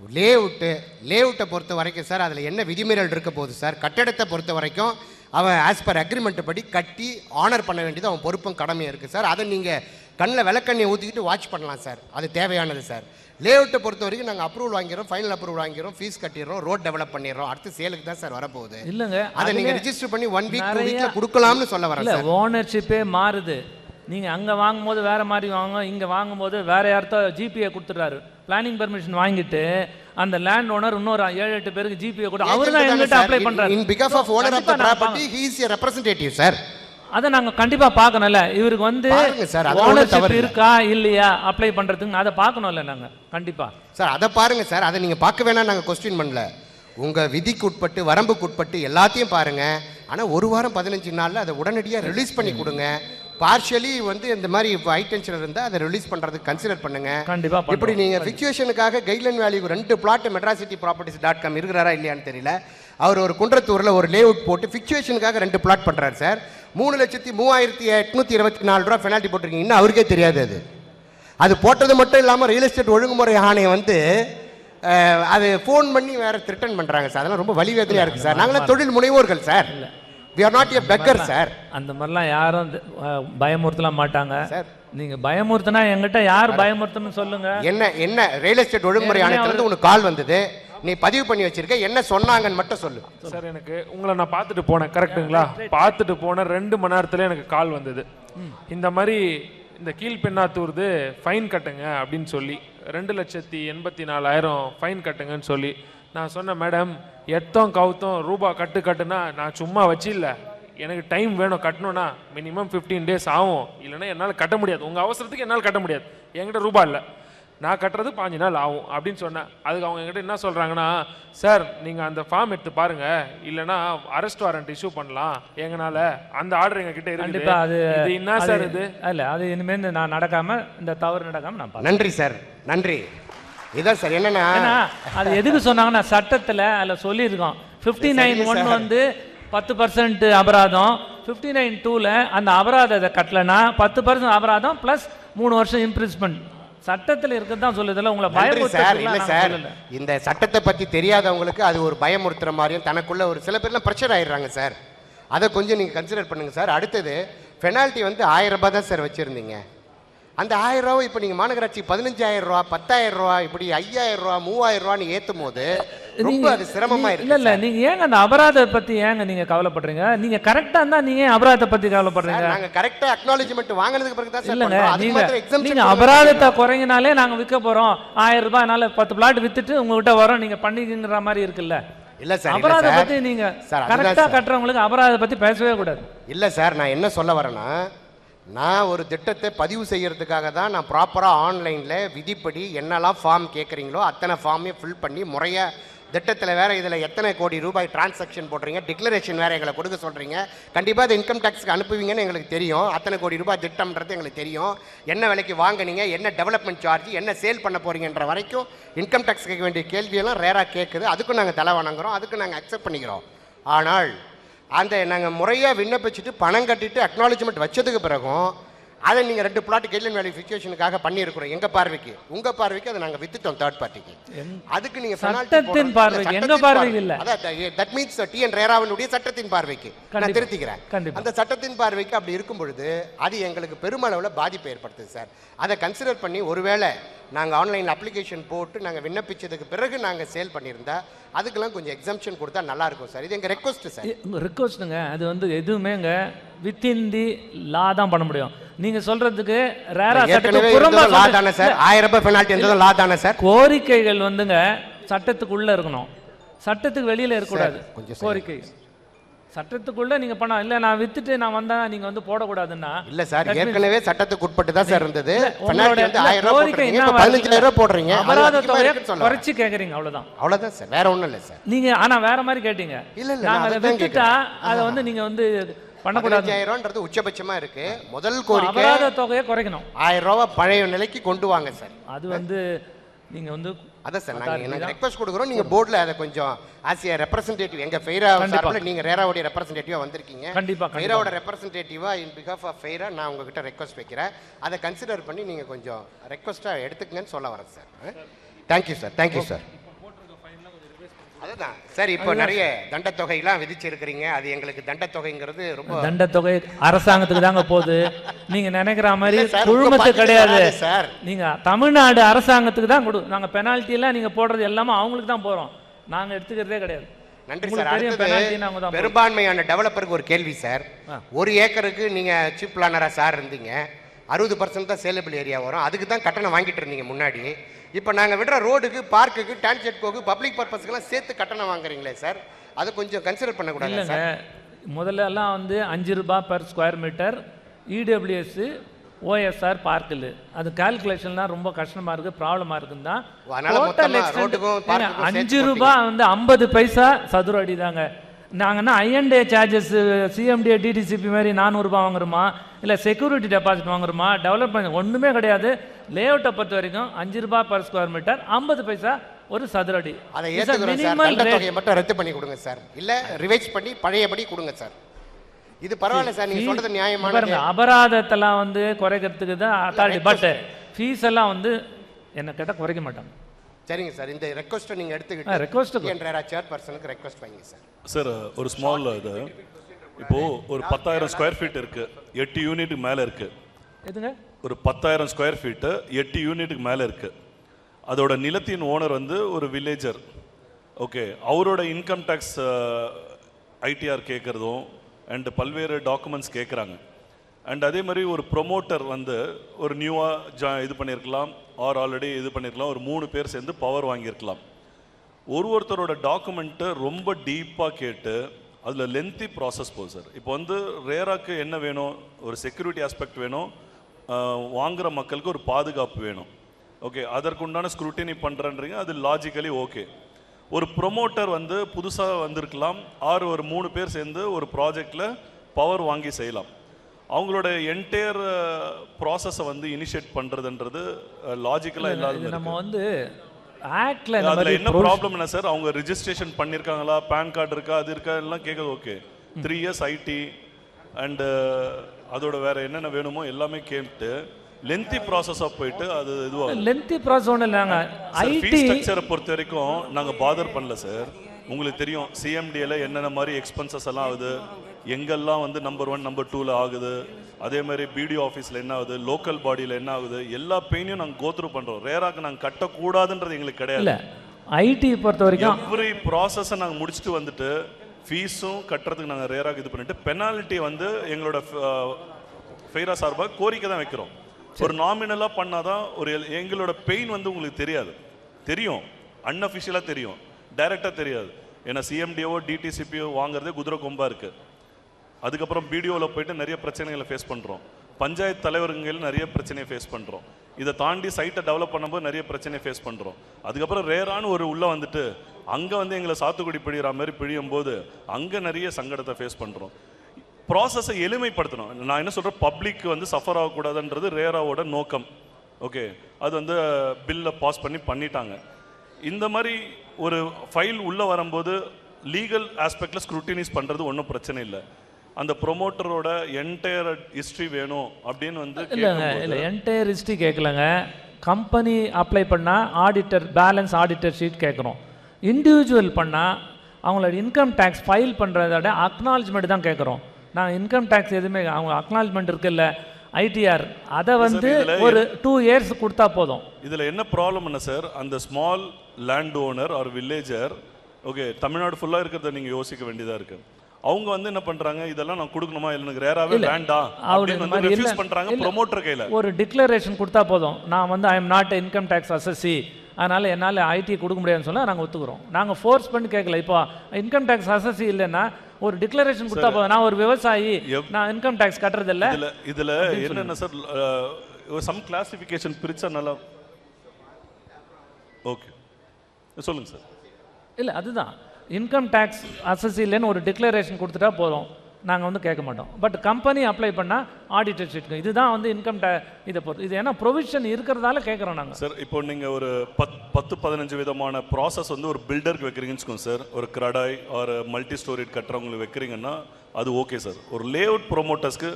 Speaker 3: லே அவுட்டு லே அவுட்டை பொறுத்த வரைக்கும் சார் அதில் என்ன விதிமீறல் இருக்க போகுது சார் கட்டடத்தை பொறுத்த வரைக்கும் அவன் ஆஸ் பர் அக்ரிமெண்ட் படி கட்டி ஆனர் பண்ண வேண்டியது அவன் பொறுப்பும் கடமையும் இருக்குது சார் அதை நீங்கள் கண்ணில் விளக்கண்ணியை ஊற்றிக்கிட்டு வாட்ச் பண்ணலாம் சார் அது தேவையானது சார் லே அவுட்டை பொறுத்த வரைக்கும் நாங்கள் அப்ரூவல் வாங்கிறோம் ஃபைனல் அப்ரூவல் வாங்கிறோம் ஃபீஸ் கட்டிடுறோம் ரோட் டெவலப் பண்ணிடுறோம். அடுத்து சேலுக்கு தான் சார் வரப்போகுது.
Speaker 2: இல்லைங்க
Speaker 3: அதை நீங்க
Speaker 2: அதுல
Speaker 3: ரெஜிஸ்டர் பண்ணி ஒன் வீக் வீக்ல கொடுக்கலாம்னு சொல்ல சார்
Speaker 2: ஓனர்ஷிப்பே மாறுது. நீங்க அங்க வாங்கும்போது வேற மாதிரி வாங்க இங்க வாங்கும்போது வேற யார்த்தோ ஜிபிஏ கொடுத்துறாரு பிளானிங் பெர்மிஷன் வாங்கிட்டு அந்த லேண்ட் ஓனர் இன்னொரு ஏழு எட்டு பேருக்கு ஜிபிஏ கூட அவர் தான் எங்கிட்ட அப்ளை பண்றாரு.
Speaker 3: In because of owner of the property he is a representative sir
Speaker 2: அதை நாங்க கண்டிப்பா பார்க்கணும்ல. இவருக்கு வந்து ஓனர்ஷிப். இருக்கா இல்லையா அப்ளை பண்றதுக்கு அதை பார்க்கணும்ல நாங்க கண்டிப்பா.
Speaker 3: சார் அதை பாருங்க சார் அதை நீங்க பார்க்க வேணாம் நாங்க கொஸ்டின் பண்ணல. உங்க விதிக்கு உட்பட்டு வரம்புக்கு உட்பட்டு எல்லாத்தையும் பாருங்க. ஆனா ஒரு வாரம் பதினஞ்சு நாள்ல அதை உடனடியா ரிலீஸ் பண்ணி கொடுங்க. பார்ஷியலி வந்து இந்த மாதிரி ஐட்டென்ஷன் இருந்தா அதை ரிலீஸ் பண்றதுக்கு கன்சிடர் பண்ணுங்க.
Speaker 2: கண்டிப்பா பண்றோம்.
Speaker 3: இப்படி நீங்க ஃபிக்சுவேஷனுக்காக கைட்லைன் வேல்யூ ரெண்டு plot Madras city properties dot com இருக்கிறாரா இல்லையான்னு தெரியல. அவர் ஒரு குன்றத்தூர்ல ஒரு லேஅவுட் போட்டு ஃபிக்சுவேஷனுக்காக ரெண்டு பிளாட் பண்றாரு சார். மூணு லட்சத்தி மூவாயிரத்தி எட்நூத்தி இருபத்தி நாலு ரூபா பெனால்ட்டி போட்டிருக்கீங்க. இன்னும் அவருக்கே தெரியாது அது. அது போட்டது மட்டும் இல்லாமல் ரியல் எஸ்டேட் ஒழுங்குமுறை ஆணையம் வந்து அது ஃபோன் பண்ணி வேற த்ரிட்டன் பண்றாங்க சார். அதெல்லாம் ரொம்ப வலிவேதனையா இருக்கு சார். நாங்களாம் தொழில் முனைவோர்கள் sir. We are not a beggar sir
Speaker 2: அந்த மாதிரிலாம் யாரும் பயமுறுத்தலாம் மாட்டாங்க.
Speaker 3: சார்.
Speaker 2: நீங்க பயமுறுத்தினா என்கிட்ட யார் பயமுறுத்தணும்னு சொல்லுங்க?
Speaker 3: என்ன என்ன ரியல் எஸ்டேட் ஒழுங்குமுறை ஆணையத்திலிருந்து உனக்கு கால் வந்தது. நீ பதிவு பண்ணி வச்சிருக்க என்ன சொன்னாங்கன்னு மட்டும் சொல்லு.
Speaker 4: சார் எனக்கு உங்களை நான் பார்த்துட்டு போனேன் கரெக்ட்டுங்களா பார்த்துட்டு போன ரெண்டு மணி நேரத்துல எனக்கு கால் வந்தது. இந்த மாதிரி இந்த கீழ்பெண்ணாத்தூர்து ஃபைன் கட்டுங்க அப்படின்னு சொல்லி ரெண்டு லட்சத்தி எண்பத்தி நாலாயிரம் ஃபைன் கட்டுங்கன்னு சொல்லி நான் சொன்னேன் மேடம் எத்தம் கவுத்தம் ரூபா கட்டு கட்டுனா நான் சும்மா வச்சில்ல. எனக்கு டைம் வேணும் கட்டணும்னா மினிமம் ஃபிஃப்டீன் டேஸ் ஆகும். இல்லைன்னா என்னால் கட்ட முடியாது. உங்கள் அவசரத்துக்கு என்னால் கட்ட முடியாது. என்கிட்ட ரூபா இல்லை. நான் கட்டுறது பாஞ்சு நாள் ஆகும் அப்படின்னு சொன்னேன். அதுக்கு அவங்க என்கிட்ட என்ன சொல்கிறாங்கன்னா சார் நீங்கள் அந்த ஃபார்ம் எடுத்து பாருங்க. இல்லைன்னா அரெஸ்ட் வாரண்ட் இஷ்யூ பண்ணலாம். எங்கனால அந்த ஆர்டர் எங்ககிட்ட இருக்குது.
Speaker 2: அது
Speaker 4: இது என்ன சார் இது?
Speaker 2: இல்ல அது இனிமேல் நான் நடக்காம இந்த தவறு நடக்காம நான்
Speaker 3: நன்றி சார். நன்றி. இதான் சார் என்னன்னா
Speaker 2: அது எதுக்கு சொன்னாங்கன்னா சட்டத்துல அதுல சொல்லியிருக்கோம். ஃபிஃப்டி நைன் ஒன் வந்து பத்து பர்சன்ட் அபராதம். ஃபிஃப்டி நைன் டூவில் அந்த அபராதத்தை கட்டலைன்னா பத்து பர்சன்ட் அபராதம் ப்ளஸ் மூணு வருஷம் இம்ப்ரிஸ்மெண்ட் சட்டத்தில் இருக்கிறது தான் சொல்லுதில்ல உங்களை
Speaker 3: நன்றி சார். இல்ல சார் இந்த சட்டத்தை பத்தி தெரியாதவங்களுக்கு அது ஒரு பயமுறுத்துற மாதிரியும் தனக்குள்ள ஒரு சில பேர்லாம் ப்ரெஷர் ஆயிடுறாங்க சார். அதை கொஞ்சம் நீங்க கன்சிடர் பண்ணுங்க சார். அடுத்தது பெனால்ட்டி வந்து ஆயிரம் ரூபாய் தான் சார் வச்சிருந்தீங்க. அந்த ஆயிரம் ரூபா இப்போ நீங்க மாநகராட்சி பதினஞ்சாயிரம் ரூபா பத்தாயிரம் ரூபா இப்படி ஐயாயிரம் ரூபா மூவாயிரம் ரூபான்னு ஏத்தும் போது ரொம்ப அது சிரமமா
Speaker 2: இல்ல
Speaker 3: இருக்கு
Speaker 2: இல்ல நீங்க ஏங்க அந்த அபராதத்தை பத்தி ஏங்க நீங்க கவலைப்படுறீங்க? நீங்க கரெக்டா இருந்தா நீங்க அபராதத்தை பத்தி கவலைப்படுறீங்க?
Speaker 3: நாங்க கரெக்டா அக்னாலஜ்மெண்ட் வாங்கினதுக்கு பிறகு தான்
Speaker 2: இல்லங்க நீங்க நீங்க. அபராதத்தை குறைங்கினாலே நாங்க விற்க போறோம். ஆயிரம் ரூபாய் என்னால பத்து பிளாட் வித்துட்டு உங்ககிட்ட வரோம். நீங்க பண்ணிக்கிற மாதிரி இருக்குல்ல.
Speaker 3: இல்ல சார் இல்ல சார்.
Speaker 2: பத்தி நீங்க கரெக்டா. கட்டுறவங்களுக்கு அபராதத்தை பத்தி பேசவே கூடாது.
Speaker 3: இல்லை சார் நான் என்ன சொல்ல வரேன்னா நான் ஒரு திட்டத்தை பதிவு செய்கிறதுக்காக தான் நான் ப்ராப்பராக ஆன்லைனில் விதிப்படி என்னெல்லாம் ஃபார்ம் கேட்குறீங்களோ அத்தனை ஃபார்மையும் ஃபில் பண்ணி முறையாக திட்டத்தில் வேறு இதில் எத்தனை கோடி ரூபாய் டிரான்சாக்ஷன் போடுறீங்க டிக்ளரேஷன் வேறு எங்களை கொடுக்க சொல்கிறீங்க கண்டிப்பாக அது இன்கம் டேக்ஸ்க்கு அனுப்புவீங்கன்னு எங்களுக்கு தெரியும். அத்தனை கோடி ரூபாய் திட்டம்ன்றது எங்களுக்கு தெரியும். என்ன விலைக்கு வாங்குனீங்க என்ன டெவலப்மெண்ட் சார்ஜ் என்ன சேல் பண்ண போகிறீங்கன்ற வரைக்கும் இன்கம் டேக்ஸ் கேட்க வேண்டிய கேள்வியெல்லாம் ரேராக கேட்குது. அதுக்கும் நாங்கள் தலை வணங்குறோம். அதுக்கும் நாங்கள் அக்செப்ட் பண்ணிக்கிறோம். ஆனால் அந்த நாங்கள் முறையாக விண்ணப்பிச்சுட்டு பணம் கட்டிட்டு அக்னாலஜ்மெண்ட் வச்சதுக்கு பிறகும் அதை நீங்கள் ரெண்டு பிளாட் கெய்ட்லைன் வேலிஃபிகேஷனுக்காக பண்ணியிருக்கிறோம் எங்கள் பார்வைக்கு? உங்கள் பார்வைக்கு அதை நாங்கள் வித்துட்டோம் தேர்ட் பார்ட்டிக்கு அதுக்கு நீங்கள்
Speaker 2: சட்டத்தின் பார்வைக்கு, எங்க பார்வைக்கு இல்ல.
Speaker 3: தட் மீன்ஸ் டி என் ரேராவினுடைய சட்டத்தின் பார்வைக்கு. நான். திருத்திக்கிறேன். அந்த சட்டத்தின் பார்வைக்கு அப்படி இருக்கும் பொழுது அது எங்களுக்கு பெருமளவில் பாதிப்பை ஏற்படுத்துது சார். அதை கன்சிடர் பண்ணி ஒருவேளை நாங்கள் ஆன்லைன் அப்ளிகேஷன் போட்டு நாங்கள் விண்ணப்பிச்சதுக்கு பிறகு நாங்கள் சேல் பண்ணியிருந்தா அதுக்கெல்லாம் கொஞ்சம் எக்ஸம்ஷன் கொடுத்தா நல்லா இருக்கும் சார். இது எங்கள் ரெக்வஸ்ட் சார்.
Speaker 2: ரிக்வஸ்ட்டுங்க அது வந்து எதுவுமேங்க வித்தின் தி லா தான் பண்ண முடியும். நீங்க சொல்றதுக்கு ரேரா சட்டத்துக்கு
Speaker 3: லா தானே சார். ஆயிரம் ரூபாய் பெனால்ட்டி இருந்ததும் லா தானே சார்.
Speaker 2: கோரிக்கைகள் வந்துங்க சட்டத்துக்குள்ள இருக்கணும். சட்டத்துக்கு வெளியில இருக்கக்கூடாது.
Speaker 3: கொஞ்சம்
Speaker 2: கோரிக்கை சட்டத்துக்குள்ள நீங்க பணம் இல்ல நான் வித்துட்டு நான் வந்தா நீங்க வந்து போடக்கூடாதுன்னா
Speaker 3: இல்ல சார் ஏற்கனவே சட்டத்துக்கு உட்பட்டு தான் சார் இருந்தது. போடுறீங்க. அது
Speaker 2: அபராத
Speaker 3: அதிகமா
Speaker 2: தொகையை
Speaker 3: இருக்குன்னு சொல்ல வரேன்.
Speaker 2: குறைச்சு கேக்குறீங்க அவ்வளவுதான்.
Speaker 3: அவ்வளவுதான் சார். வேற ஒண்ணும் இல்ல சார்.
Speaker 2: நீங்க ஆனா வேற மாதிரி கேட்டீங்க.
Speaker 3: இல்ல, இல்ல, நான்
Speaker 2: நாங்க அதை வித்துட்டா. அதை வந்து நீங்க வந்து பண்ணக்கூடாது.
Speaker 3: பதினஞ்சாயிரம்ன்றது உச்சபட்சமா இருக்கு. முதல் கோரிக்கை
Speaker 2: அபராத தொகையை குறைக்கணும்.
Speaker 3: ஆயிரம் ரூபாய் பழைய நிலைக்கு கொண்டு வாங்க சார்.
Speaker 2: அது வந்து நீங்க வந்து
Speaker 3: அதான் சார் நாங்கள் எனக்கு ரெக்வஸ்ட் கொடுக்குறோம் நீங்கள் போர்டில் அதை கொஞ்சம் ஆசிய ரெப்ரசன்டேட்டிவ் எங்கள் ஃபெய்ரா. சார்பில் நீங்கள் ரேராவுடைய ரெப்ரசன்டேட்டிவாக வந்திருக்கீங்க.
Speaker 2: கண்டிப்பா, கண்டிப்பா.
Speaker 3: ஃபெய்ராவோட ரெப்ரசன்டேட்டிவாக இன் பிகாஃப் ஆஃப் ஃபெய்ரா நான் உங்ககிட்ட ரெக்வஸ்ட் வைக்கிறேன். அதை கன்சிடர் பண்ணி நீங்கள் கொஞ்சம் ரெக்வஸ்ட்டாக எடுத்துக்கங்கன்னு சொல்ல வரேன் sir. Thank you sir thank you sir அதுதான். சார் இப்போ நிறைய தண்டத்தொகையெல்லாம் விதிச்சிருக்கிறீங்க. அது எங்களுக்கு தண்டத்தொகைங்கிறது ரொம்ப
Speaker 2: தண்டத்தொகை அரசாங்கத்துக்கு தாங்க போகுது. நீங்க நினைக்கிற மாதிரி குழுமத்து கிடையாது.
Speaker 3: சார்.
Speaker 2: நீங்க தமிழ்நாடு அரசாங்கத்துக்கு தான் கொடு நாங்க பெனால்ட்டி எல்லாம் நீங்க போடுறது எல்லாமே அவங்களுக்கு தான் போறோம். நாங்க எடுத்துக்கிறதே கிடையாது.
Speaker 3: நன்றி சார். அடுத்தது. பெரும்பான்மையான டெவலப்பருக்கு ஒரு கேள்வி சார். ஒரு ஏக்கருக்கு நீங்க சீப் பிளானரா சார் இருந்தீங்க. அறுபது பர்சன்ட் தான் சேலபிள் ஏரியா வரும். அதுக்கு தான் கட்டணம் வாங்கிட்டு இருந்தீங்க முன்னாடி. இப்போ நாங்கள் விடுற ரோடுக்கு பார்க்குக்கு டான்ஜெட்கோக்கு பப்ளிக் பர்பஸ்க்கெல்லாம் சேர்த்து கட்டணம் வாங்குறீங்களே சார் அதை கொஞ்சம் கன்சிடர் பண்ணக்கூடாது சார்
Speaker 2: முதல்ல எல்லாம் வந்து அஞ்சு ரூபாய் per square metre EWS OSR பார்க்கில் அது கால்குலேஷன்லாம் ரொம்ப கஷ்டமா இருக்கு ப்ராப்ளமா இருக்குன்னு தான். அஞ்சு ரூபாய் வந்து ஐம்பது பைசா சதுர அடி தாங்க. நாங்கன்னா ஐஎன்டே சார்ஜஸ் சிஎம்டிஏ டிடிசிபி மாதிரி நானூறுபா வாங்குறோமா? இல்லை செக்யூரிட்டி டெபாசிட் வாங்குறோமா? டெவலப்மெண்ட் ஒன்றுமே கிடையாது. லேஅவுட்டை பொறுத்த வரைக்கும் அஞ்சு ரூபாய் பர் ஸ்கொயர் மீட்டர் ஐம்பது பைசா ஒரு சதுர அடி.
Speaker 3: அதை ஏற்றுக்கிறோம் சார். தண்டத்தொகையை மட்டும் ரத்து பண்ணி கொடுங்க சார். இல்லை ரிவைஸ் பண்ணி பழையபடி கொடுங்க சார். இது பரவாயில்ல சார். நீங்கள் சொல்றது
Speaker 2: பாருங்க
Speaker 3: நியாயமானது.
Speaker 2: அபராதத்தெல்லாம் வந்து குறைக்கிறதுக்கு தான் அத்தாரிட்டி பட் ஃபீஸ் எல்லாம் வந்து என்ன கேட்டால் குறைக்க மாட்டாங்க.
Speaker 3: சரிங்க சார். இந்த ரெக்வஸ்ட்டை நீங்கள் எடுத்துக்கிட்டு
Speaker 2: க்கு.
Speaker 3: என்ற சேர் பர்சனுக்கு ரெக்வஸ்ட் வைங்க சார்.
Speaker 5: சார் ஒரு ஸ்மால் இது. இப்போ ஒரு பத்தாயிரம் ஸ்கொயர் ஃபீட் இருக்கு. எட்டு யூனிட்டுக்கு மேலே இருக்கு.
Speaker 2: எதுங்க?
Speaker 5: ஒரு பத்தாயிரம் ஸ்கொயர் ஃபீட்டு எட்டு யூனிட்டுக்கு மேலே இருக்குது அதோட நிலத்தின் ஓனர் வந்து ஒரு வில்லேஜர் ஓகே அவரோட இன்கம் டேக்ஸ் ஐடிஆர் கேட்குறதும் அண்டு பல்வேறு டாக்குமெண்ட்ஸ் கேட்குறாங்க அண்ட் அதே மாதிரி ஒரு ப்ரொமோட்டர் வந்து ஒரு நியூவாக ஜா இது பண்ணியிருக்கலாம் ஆர் ஆல்ரெடி இது பண்ணியிருக்கலாம் ஒரு மூணு பேர் சேர்ந்து பவர் வாங்கியிருக்கலாம். ஒரு ஒருத்தரோட டாக்குமெண்ட்டை ரொம்ப டீப்பாக கேட்டு அதில் லென்த்தி ப்ராசஸ் போகுது சார் இப்போ வந்து ரேராக்கு என்ன வேணும்? ஒரு செக்யூரிட்டி ஆஸ்பெக்ட் வேணும் ஆஹ் வாங்குற மக்களுக்கு ஒரு பாதுகாப்பு வேணும். ஓகே அதற்குண்டான ஸ்க்ரூட்டினி பண்ணுறன்றீங்க அது லாஜிக்கலி ஓகே ஒரு ப்ரொமோட்டர் வந்து புதுசாக வந்திருக்கலாம் ஆறு ஒரு மூணு பேர் சேர்ந்து ஒரு ப்ராஜெக்டில் பவர் வாங்கி செய்யலாம். அவங்களோட என்டையர் ப்ராசஸை வந்து இனிஷியேட் பண்ணுறதுன்றது லாஜிக்கலாக இல்லாத
Speaker 2: நம்ம வந்து ஆக்ட்ல
Speaker 5: அதுல என்ன ப்ராப்ளம் என்ன சார் அவங்க ரிஜிஸ்ட்ரேஷன் பண்ணிருக்காங்களா? பேன் கார்டு இருக்கா? அது இருக்கா? எல்லாம் கேட்குறது okay three years IT and அதோட வேற என்னென்ன வேணுமோ எல்லாமே கேட்டு லென்த்தி ப்ராசஸாக போயிட்டு அது இதுவாகும்.
Speaker 2: லென்த்தி ப்ராசஸ் ஒன்றும் இல்லைங்க. ஐடி
Speaker 5: ஸ்ட்ரக்சரை பொறுத்த வரைக்கும் நாங்க பாதர் பண்ணல சார் உங்களுக்கு தெரியும் சிஎம்டியில் என்னென்ன மாதிரி எக்ஸ்பென்சஸ் எல்லாம் ஆகுது எங்கெல்லாம் வந்து நம்பர் ஒன் நம்பர் டூவில் ஆகுது அதே மாதிரி பிடிஓ ஆஃபீஸில் என்ன ஆகுது லோக்கல் பாடியில் என்ன ஆகுது எல்லா பெயினையும் நாங்கள் கோத்ரூ பண்ணுறோம் ரேராக்கு நாங்கள் கட்டக்கூடாதுன்றது எங்களுக்கு கிடையாது.
Speaker 2: ஐடி பொறுத்த வரைக்கும்
Speaker 5: எவ்ரி ப்ராசஸை நாங்கள் முடிச்சுட்டு வந்துட்டு ஃபீஸும் கட்டுறதுக்கு நாங்கள் ரேராக இது பண்ணிட்டு பெனால்ட்டி வந்து எங்களோட ஃபெய்ரா சார்பாக கோரிக்கை தான் வைக்கிறோம். ஒரு நாமினலாக பண்ணாதான் ஒரு எங்களோட பெயின் வந்து உங்களுக்கு தெரியாது. தெரியும். அன்அஃபிஷியலாக தெரியும். டைரெக்டாக தெரியாது. ஏன்னா சிஎம்டிஓ டிடிசிபிஓ வாங்குறதே குதிரை கொம்பா இருக்கு. அதுக்கப்புறம் பிடிஓவில் போயிட்டு நிறைய பிரச்சனைகளை ஃபேஸ் பண்ணுறோம் பஞ்சாயத்து தலைவருங்கையில் நிறைய பிரச்சனையை ஃபேஸ் பண்ணுறோம் இதை தாண்டி சைட்டை டெவலப் பண்ணும்போது நிறைய பிரச்சனையை ஃபேஸ் பண்ணுறோம் அதுக்கப்புறம் ரேரான ஒரு உள்ளே வந்துட்டு அங்கே வந்து எங்களை சாத்துக்குடி பிழிகிற மாதிரி பிழியும் போது அங்கே நிறைய சங்கடத்தை ஃபேஸ் பண்ணுறோம் ப்ராசஸை எளிமைப்படுத்தணும். நான் என்ன சொல்கிறேன் பப்ளிக் வந்து சஃபர் ஆகக்கூடாதுன்றது ரேராவோட நோக்கம். ஓகே அது வந்து பில்லை பாஸ் பண்ணி பண்ணிட்டாங்க. இந்த மாதிரி ஒரு ஃபைல் உள்ளே வரும்போது லீகல் ஆஸ்பெக்டில் ஸ்க்ரூட்டினிஸ் பண்ணுறது ஒன்றும் பிரச்சனை இல்லை. அந்த ப்ரொமோட்டரோட என்டையர் ஹிஸ்ட்ரி வேணும் அப்படின்னு வந்து
Speaker 2: இல்லைங்க இல்லை என்டையர் ஹிஸ்ட்ரி கேட்கலங்க கம்பெனி அப்ளை பண்ணால் ஆடிட்டர் பேலன்ஸ் ஆடிட்டர் ஷீட் கேட்குறோம் இண்டிவிஜுவல் பண்ணால் அவங்களோட இன்கம் டேக்ஸ் ஃபைல் பண்ணுறதோட அக்னாலஜ்மெண்ட் தான் கேட்குறோம் நான் இன்கம் டேக்ஸ் எதுவுமே அவங்க அக்னாலஜ்மெண்ட் இருக்குல்ல ஐடிஆர் அதை வந்து ஒரு டூ இயர்ஸ் கொடுத்தா போதும்.
Speaker 5: இதில் என்ன ப்ராப்ளம் என்ன சார்? அந்த small land owner or villager okay Tamil Nadu ஃபுல்லாக இருக்கிறத நீங்கள் யோசிக்க வேண்டியதாக இருக்கு. அவங்க வந்து என்ன பண்றாங்க? இதெல்லாம் நான் கொடுக்கணுமா? எனக்கு ரேராவே வேண்டாம் அப்படின்னு வந்து ரெஃப்யூஸ். பண்றாங்க. ப்ரொமோட்டர் கையில.
Speaker 2: ஒரு டிக்ளரேஷன் கொடுத்தா போதும். நான் வந்து I am not income tax assessee அதனால் என்னால் ஐடி கொடுக்க முடியாதுன்னு சொன்னால் நாங்கள் ஒத்துக்கிறோம். நாங்கள் ஃபோர்ஸ் பண்ணி கேட்கல. இப்போ இன்கம் டேக்ஸ் அசஸ்சி இல்லைன்னா ஒரு டிக்ளரேஷன் கொடுத்தா போதும். நான் ஒரு விவசாயி நான் இன்கம் டேக்ஸ் கட்டுறதில்ல.
Speaker 5: இதுல இதுல என்னென்ன சார் சம் கிளாசிஃபிகேஷன் பிரிச்சா நல்லா ஓகே. சொல்லுங்க சார்
Speaker 2: இல்லை அதுதான். இன்கம் டேக்ஸ் அசஸிலேன்னு ஒரு டிக்ளரேஷன் கொடுத்துட்டா போதும். நாங்கள் வந்து கேட்க மாட்டோம். பட் கம்பெனி அப்ளை பண்ணால் ஆடிட்டர் ஷீட்டுக்கு இதுதான் வந்து இன்கம் டே இதை பொறுத்து. இது ஏன்னா ப்ரொவிஷன் இருக்கிறதால கேட்குறோம் நாங்கள்
Speaker 5: சார் இப்போ நீங்கள் ஒரு பத் பத்து பதினஞ்சு விதமான ப்ராசஸ் வந்து ஒரு பில்டருக்கு வைக்கிறீங்கன்னு வச்சுக்கோங்க சார் ஒரு கிரடாய் ஒரு மல்டி ஸ்டோரி கட்டுறவங்களுக்கு வைக்கிறீங்கன்னா அது ஓகே சார் ஒரு லே அவுட் ப்ரொமோட்டர்ஸ்க்கு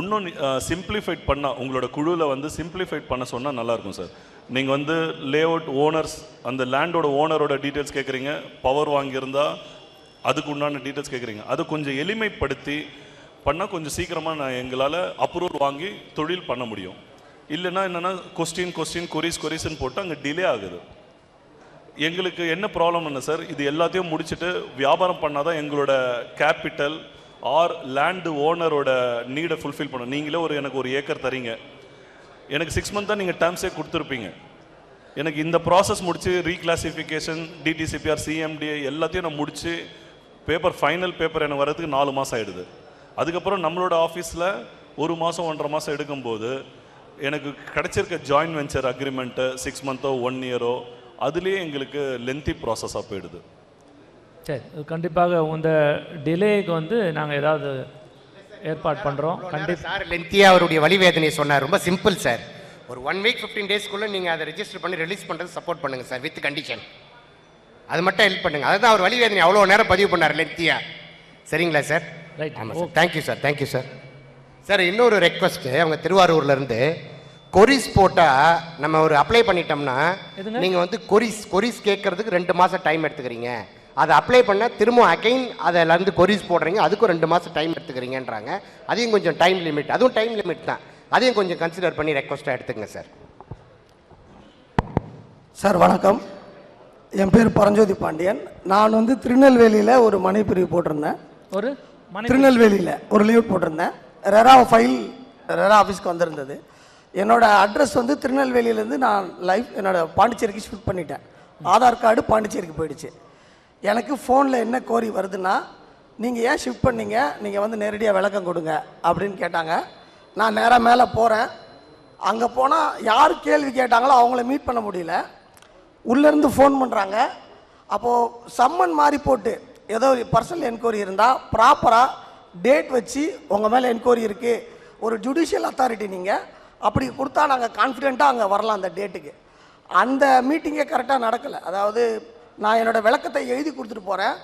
Speaker 5: இன்னும் சிம்பிளிஃபைட் பண்ணால் உங்களோட குழுவில் வந்து சிம்பிளிஃபைட் பண்ண சொன்னால் நல்லாயிருக்கும் சார் நீங்கள் வந்து லே அவுட் ஓனர்ஸ் அந்த லேண்டோட ஓனரோட டீட்டெயில்ஸ் கேட்குறீங்க. பவர் வாங்கியிருந்தால் அதுக்கு உண்டான டீட்டெயில்ஸ் கேட்குறீங்க அதை கொஞ்சம் எளிமைப்படுத்தி பண்ணால் கொஞ்சம் சீக்கிரமாக நான் எங்களால் அப்ரூவல் வாங்கி தொழில் பண்ண முடியும். இல்லைன்னா என்னென்னா கொஸ்டின் கொஸ்டின் கொரிஸ் கொரிஸ்ன்னு போட்டு அங்கே டிலே ஆகுது. எங்களுக்கு என்ன ப்ராப்ளம் என்ன சார் இது எல்லாத்தையும் முடிச்சுட்டு வியாபாரம் பண்ணால் தான் எங்களோட கேபிட்டல் ஆர் லேண்டு ஓனரோட நீடை ஃபுல்ஃபில் பண்ணும் நீங்களே ஒரு எனக்கு ஒரு ஏக்கர் தரீங்க. எனக்கு சிக்ஸ் மந்த் தான் நீங்கள் டேர்ம்ஸே கொடுத்துருப்பீங்க. எனக்கு இந்த ப்ராசஸ் முடித்து ரீக்ளாசிஃபிகேஷன் டிடிசிபிஆர் சிஎம்டிஏ எல்லாத்தையும் நான் முடித்து பேப்பர் ஃபைனல் பேப்பர் எனக்கு வரதுக்கு நாலு மாதம் ஆயிடுது. அதுக்கப்புறம் நம்மளோட ஆஃபீஸில் ஒரு மாதம் ஒன்றரை மாதம் எடுக்கும்போது எனக்கு கிடைச்சிருக்க ஜாயின்ட் வெஞ்சர் அக்ரிமெண்ட்டு சிக்ஸ் மந்த்தோ ஒன் இயரோ அதுலேயே எங்களுக்கு லென்த்தி ப்ராசஸாக போயிடுது.
Speaker 2: சரி கண்டிப்பாக இந்த டிலேக்கு வந்து நாங்கள் ஏதாவது ஏற்பாடு பண்ணுறோம் கண்டிப்பாக
Speaker 3: சார் லென்த்தியா அவருடைய வழிவேதனையை சொன்னார். ரொம்ப சிம்பிள் சார். ஒரு ஒன் வீக் ஃபிஃப்டீன் டேஸ்க்குள்ளே நீங்கள் அதை ரெஜிஸ்டர் பண்ணி ரிலீஸ் பண்ணுறது சப்போர்ட் பண்ணுங்கள் சார் வித் கண்டிஷன் அது மட்டும் ஹெல்ப் பண்ணுங்க. அதுதான் அவர் வழிவேதனை அவ்வளோ நேரம் பதிவு பண்ணார் லென்த்தியா சரிங்களா சார்
Speaker 2: Right.
Speaker 3: ஆமாம் sir thank you sir thank you sir sir இன்னொரு ரெக்வஸ்ட்டு அவங்க திருவாரூர்ல இருந்து கொரிஸ் போட்டால் நம்ம ஒரு அப்ளை பண்ணிட்டோம்னா? நீங்கள் வந்து கொரிஸ் கொரிஸ் கேட்கறதுக்கு ரெண்டு மாதம் டைம் எடுத்துக்கிறீங்க. அதை அப்ளை பண்ணால் திரும்ப அகைன் அதில் இருந்து கொரிஸ் போடுறீங்க. அதுக்கும் ரெண்டு மாதம் டைம் எடுத்துக்கிறீங்கன்றாங்க. அதையும் கொஞ்சம் டைம் லிமிட் அதுவும் டைம் லிமிட் தான். அதையும் கொஞ்சம் கன்சிடர் பண்ணி ரெக்வஸ்ட்டாக எடுத்துங்க சார்
Speaker 6: சார் வணக்கம். என் பேர் பரஞ்சோதி பாண்டியன். நான் வந்து திருநெல்வேலியில் ஒரு மனைப்பிரிவு போட்டிருந்தேன்.
Speaker 2: ஒரு
Speaker 6: திருநெல்வேலியில் ஒரு லீவ் போட்டிருந்தேன். ரெரா ஃபைல் ரெரா ஆஃபீஸ்க்கு வந்திருந்தது. என்னோட அட்ரஸ் வந்து திருநெல்வேலியிலேருந்து நான் லைஃப் என்னோட பாண்டிச்சேரிக்கு ஷிஃப்ட் பண்ணிட்டேன். ஆதார் கார்டு பாண்டிச்சேரிக்கு போயிடுச்சு. எனக்கு ஃபோனில் என்ன கோரி வருதுன்னா நீங்கள் ஏன் ஷிஃப்ட் பண்ணீங்க? நீங்கள் வந்து நேரடியாக விளக்கம் கொடுங்க அப்படின்னு கேட்டாங்க. நான் நேராக மேலே போகிறேன் அங்கே போனால் யார் கேள்வி கேட்டாங்களோ அவங்கள மீட் பண்ண முடியல. உள்ளேருந்து ஃபோன் பண்ணுறாங்க அப்போது சம்மன் மாதிரி போட்டு ஏதோ பர்சனல் என்கொயரி இருந்தால் ப்ராப்பராக டேட் வச்சு உங்கள் மேலே என்கொயரி இருக்குது ஒரு ஜுடிஷியல் அத்தாரிட்டி நீங்கள் அப்படி கொடுத்தா நாங்கள் கான்ஃபிடெண்ட்டாக அங்கே வரலாம் அந்த டேட்டுக்கு அந்த மீட்டிங்கே கரெக்டாக நடக்கலை. அதாவது நான் என்னோட விளக்கத்தை எழுதி கொடுத்துட்டு போகிறேன்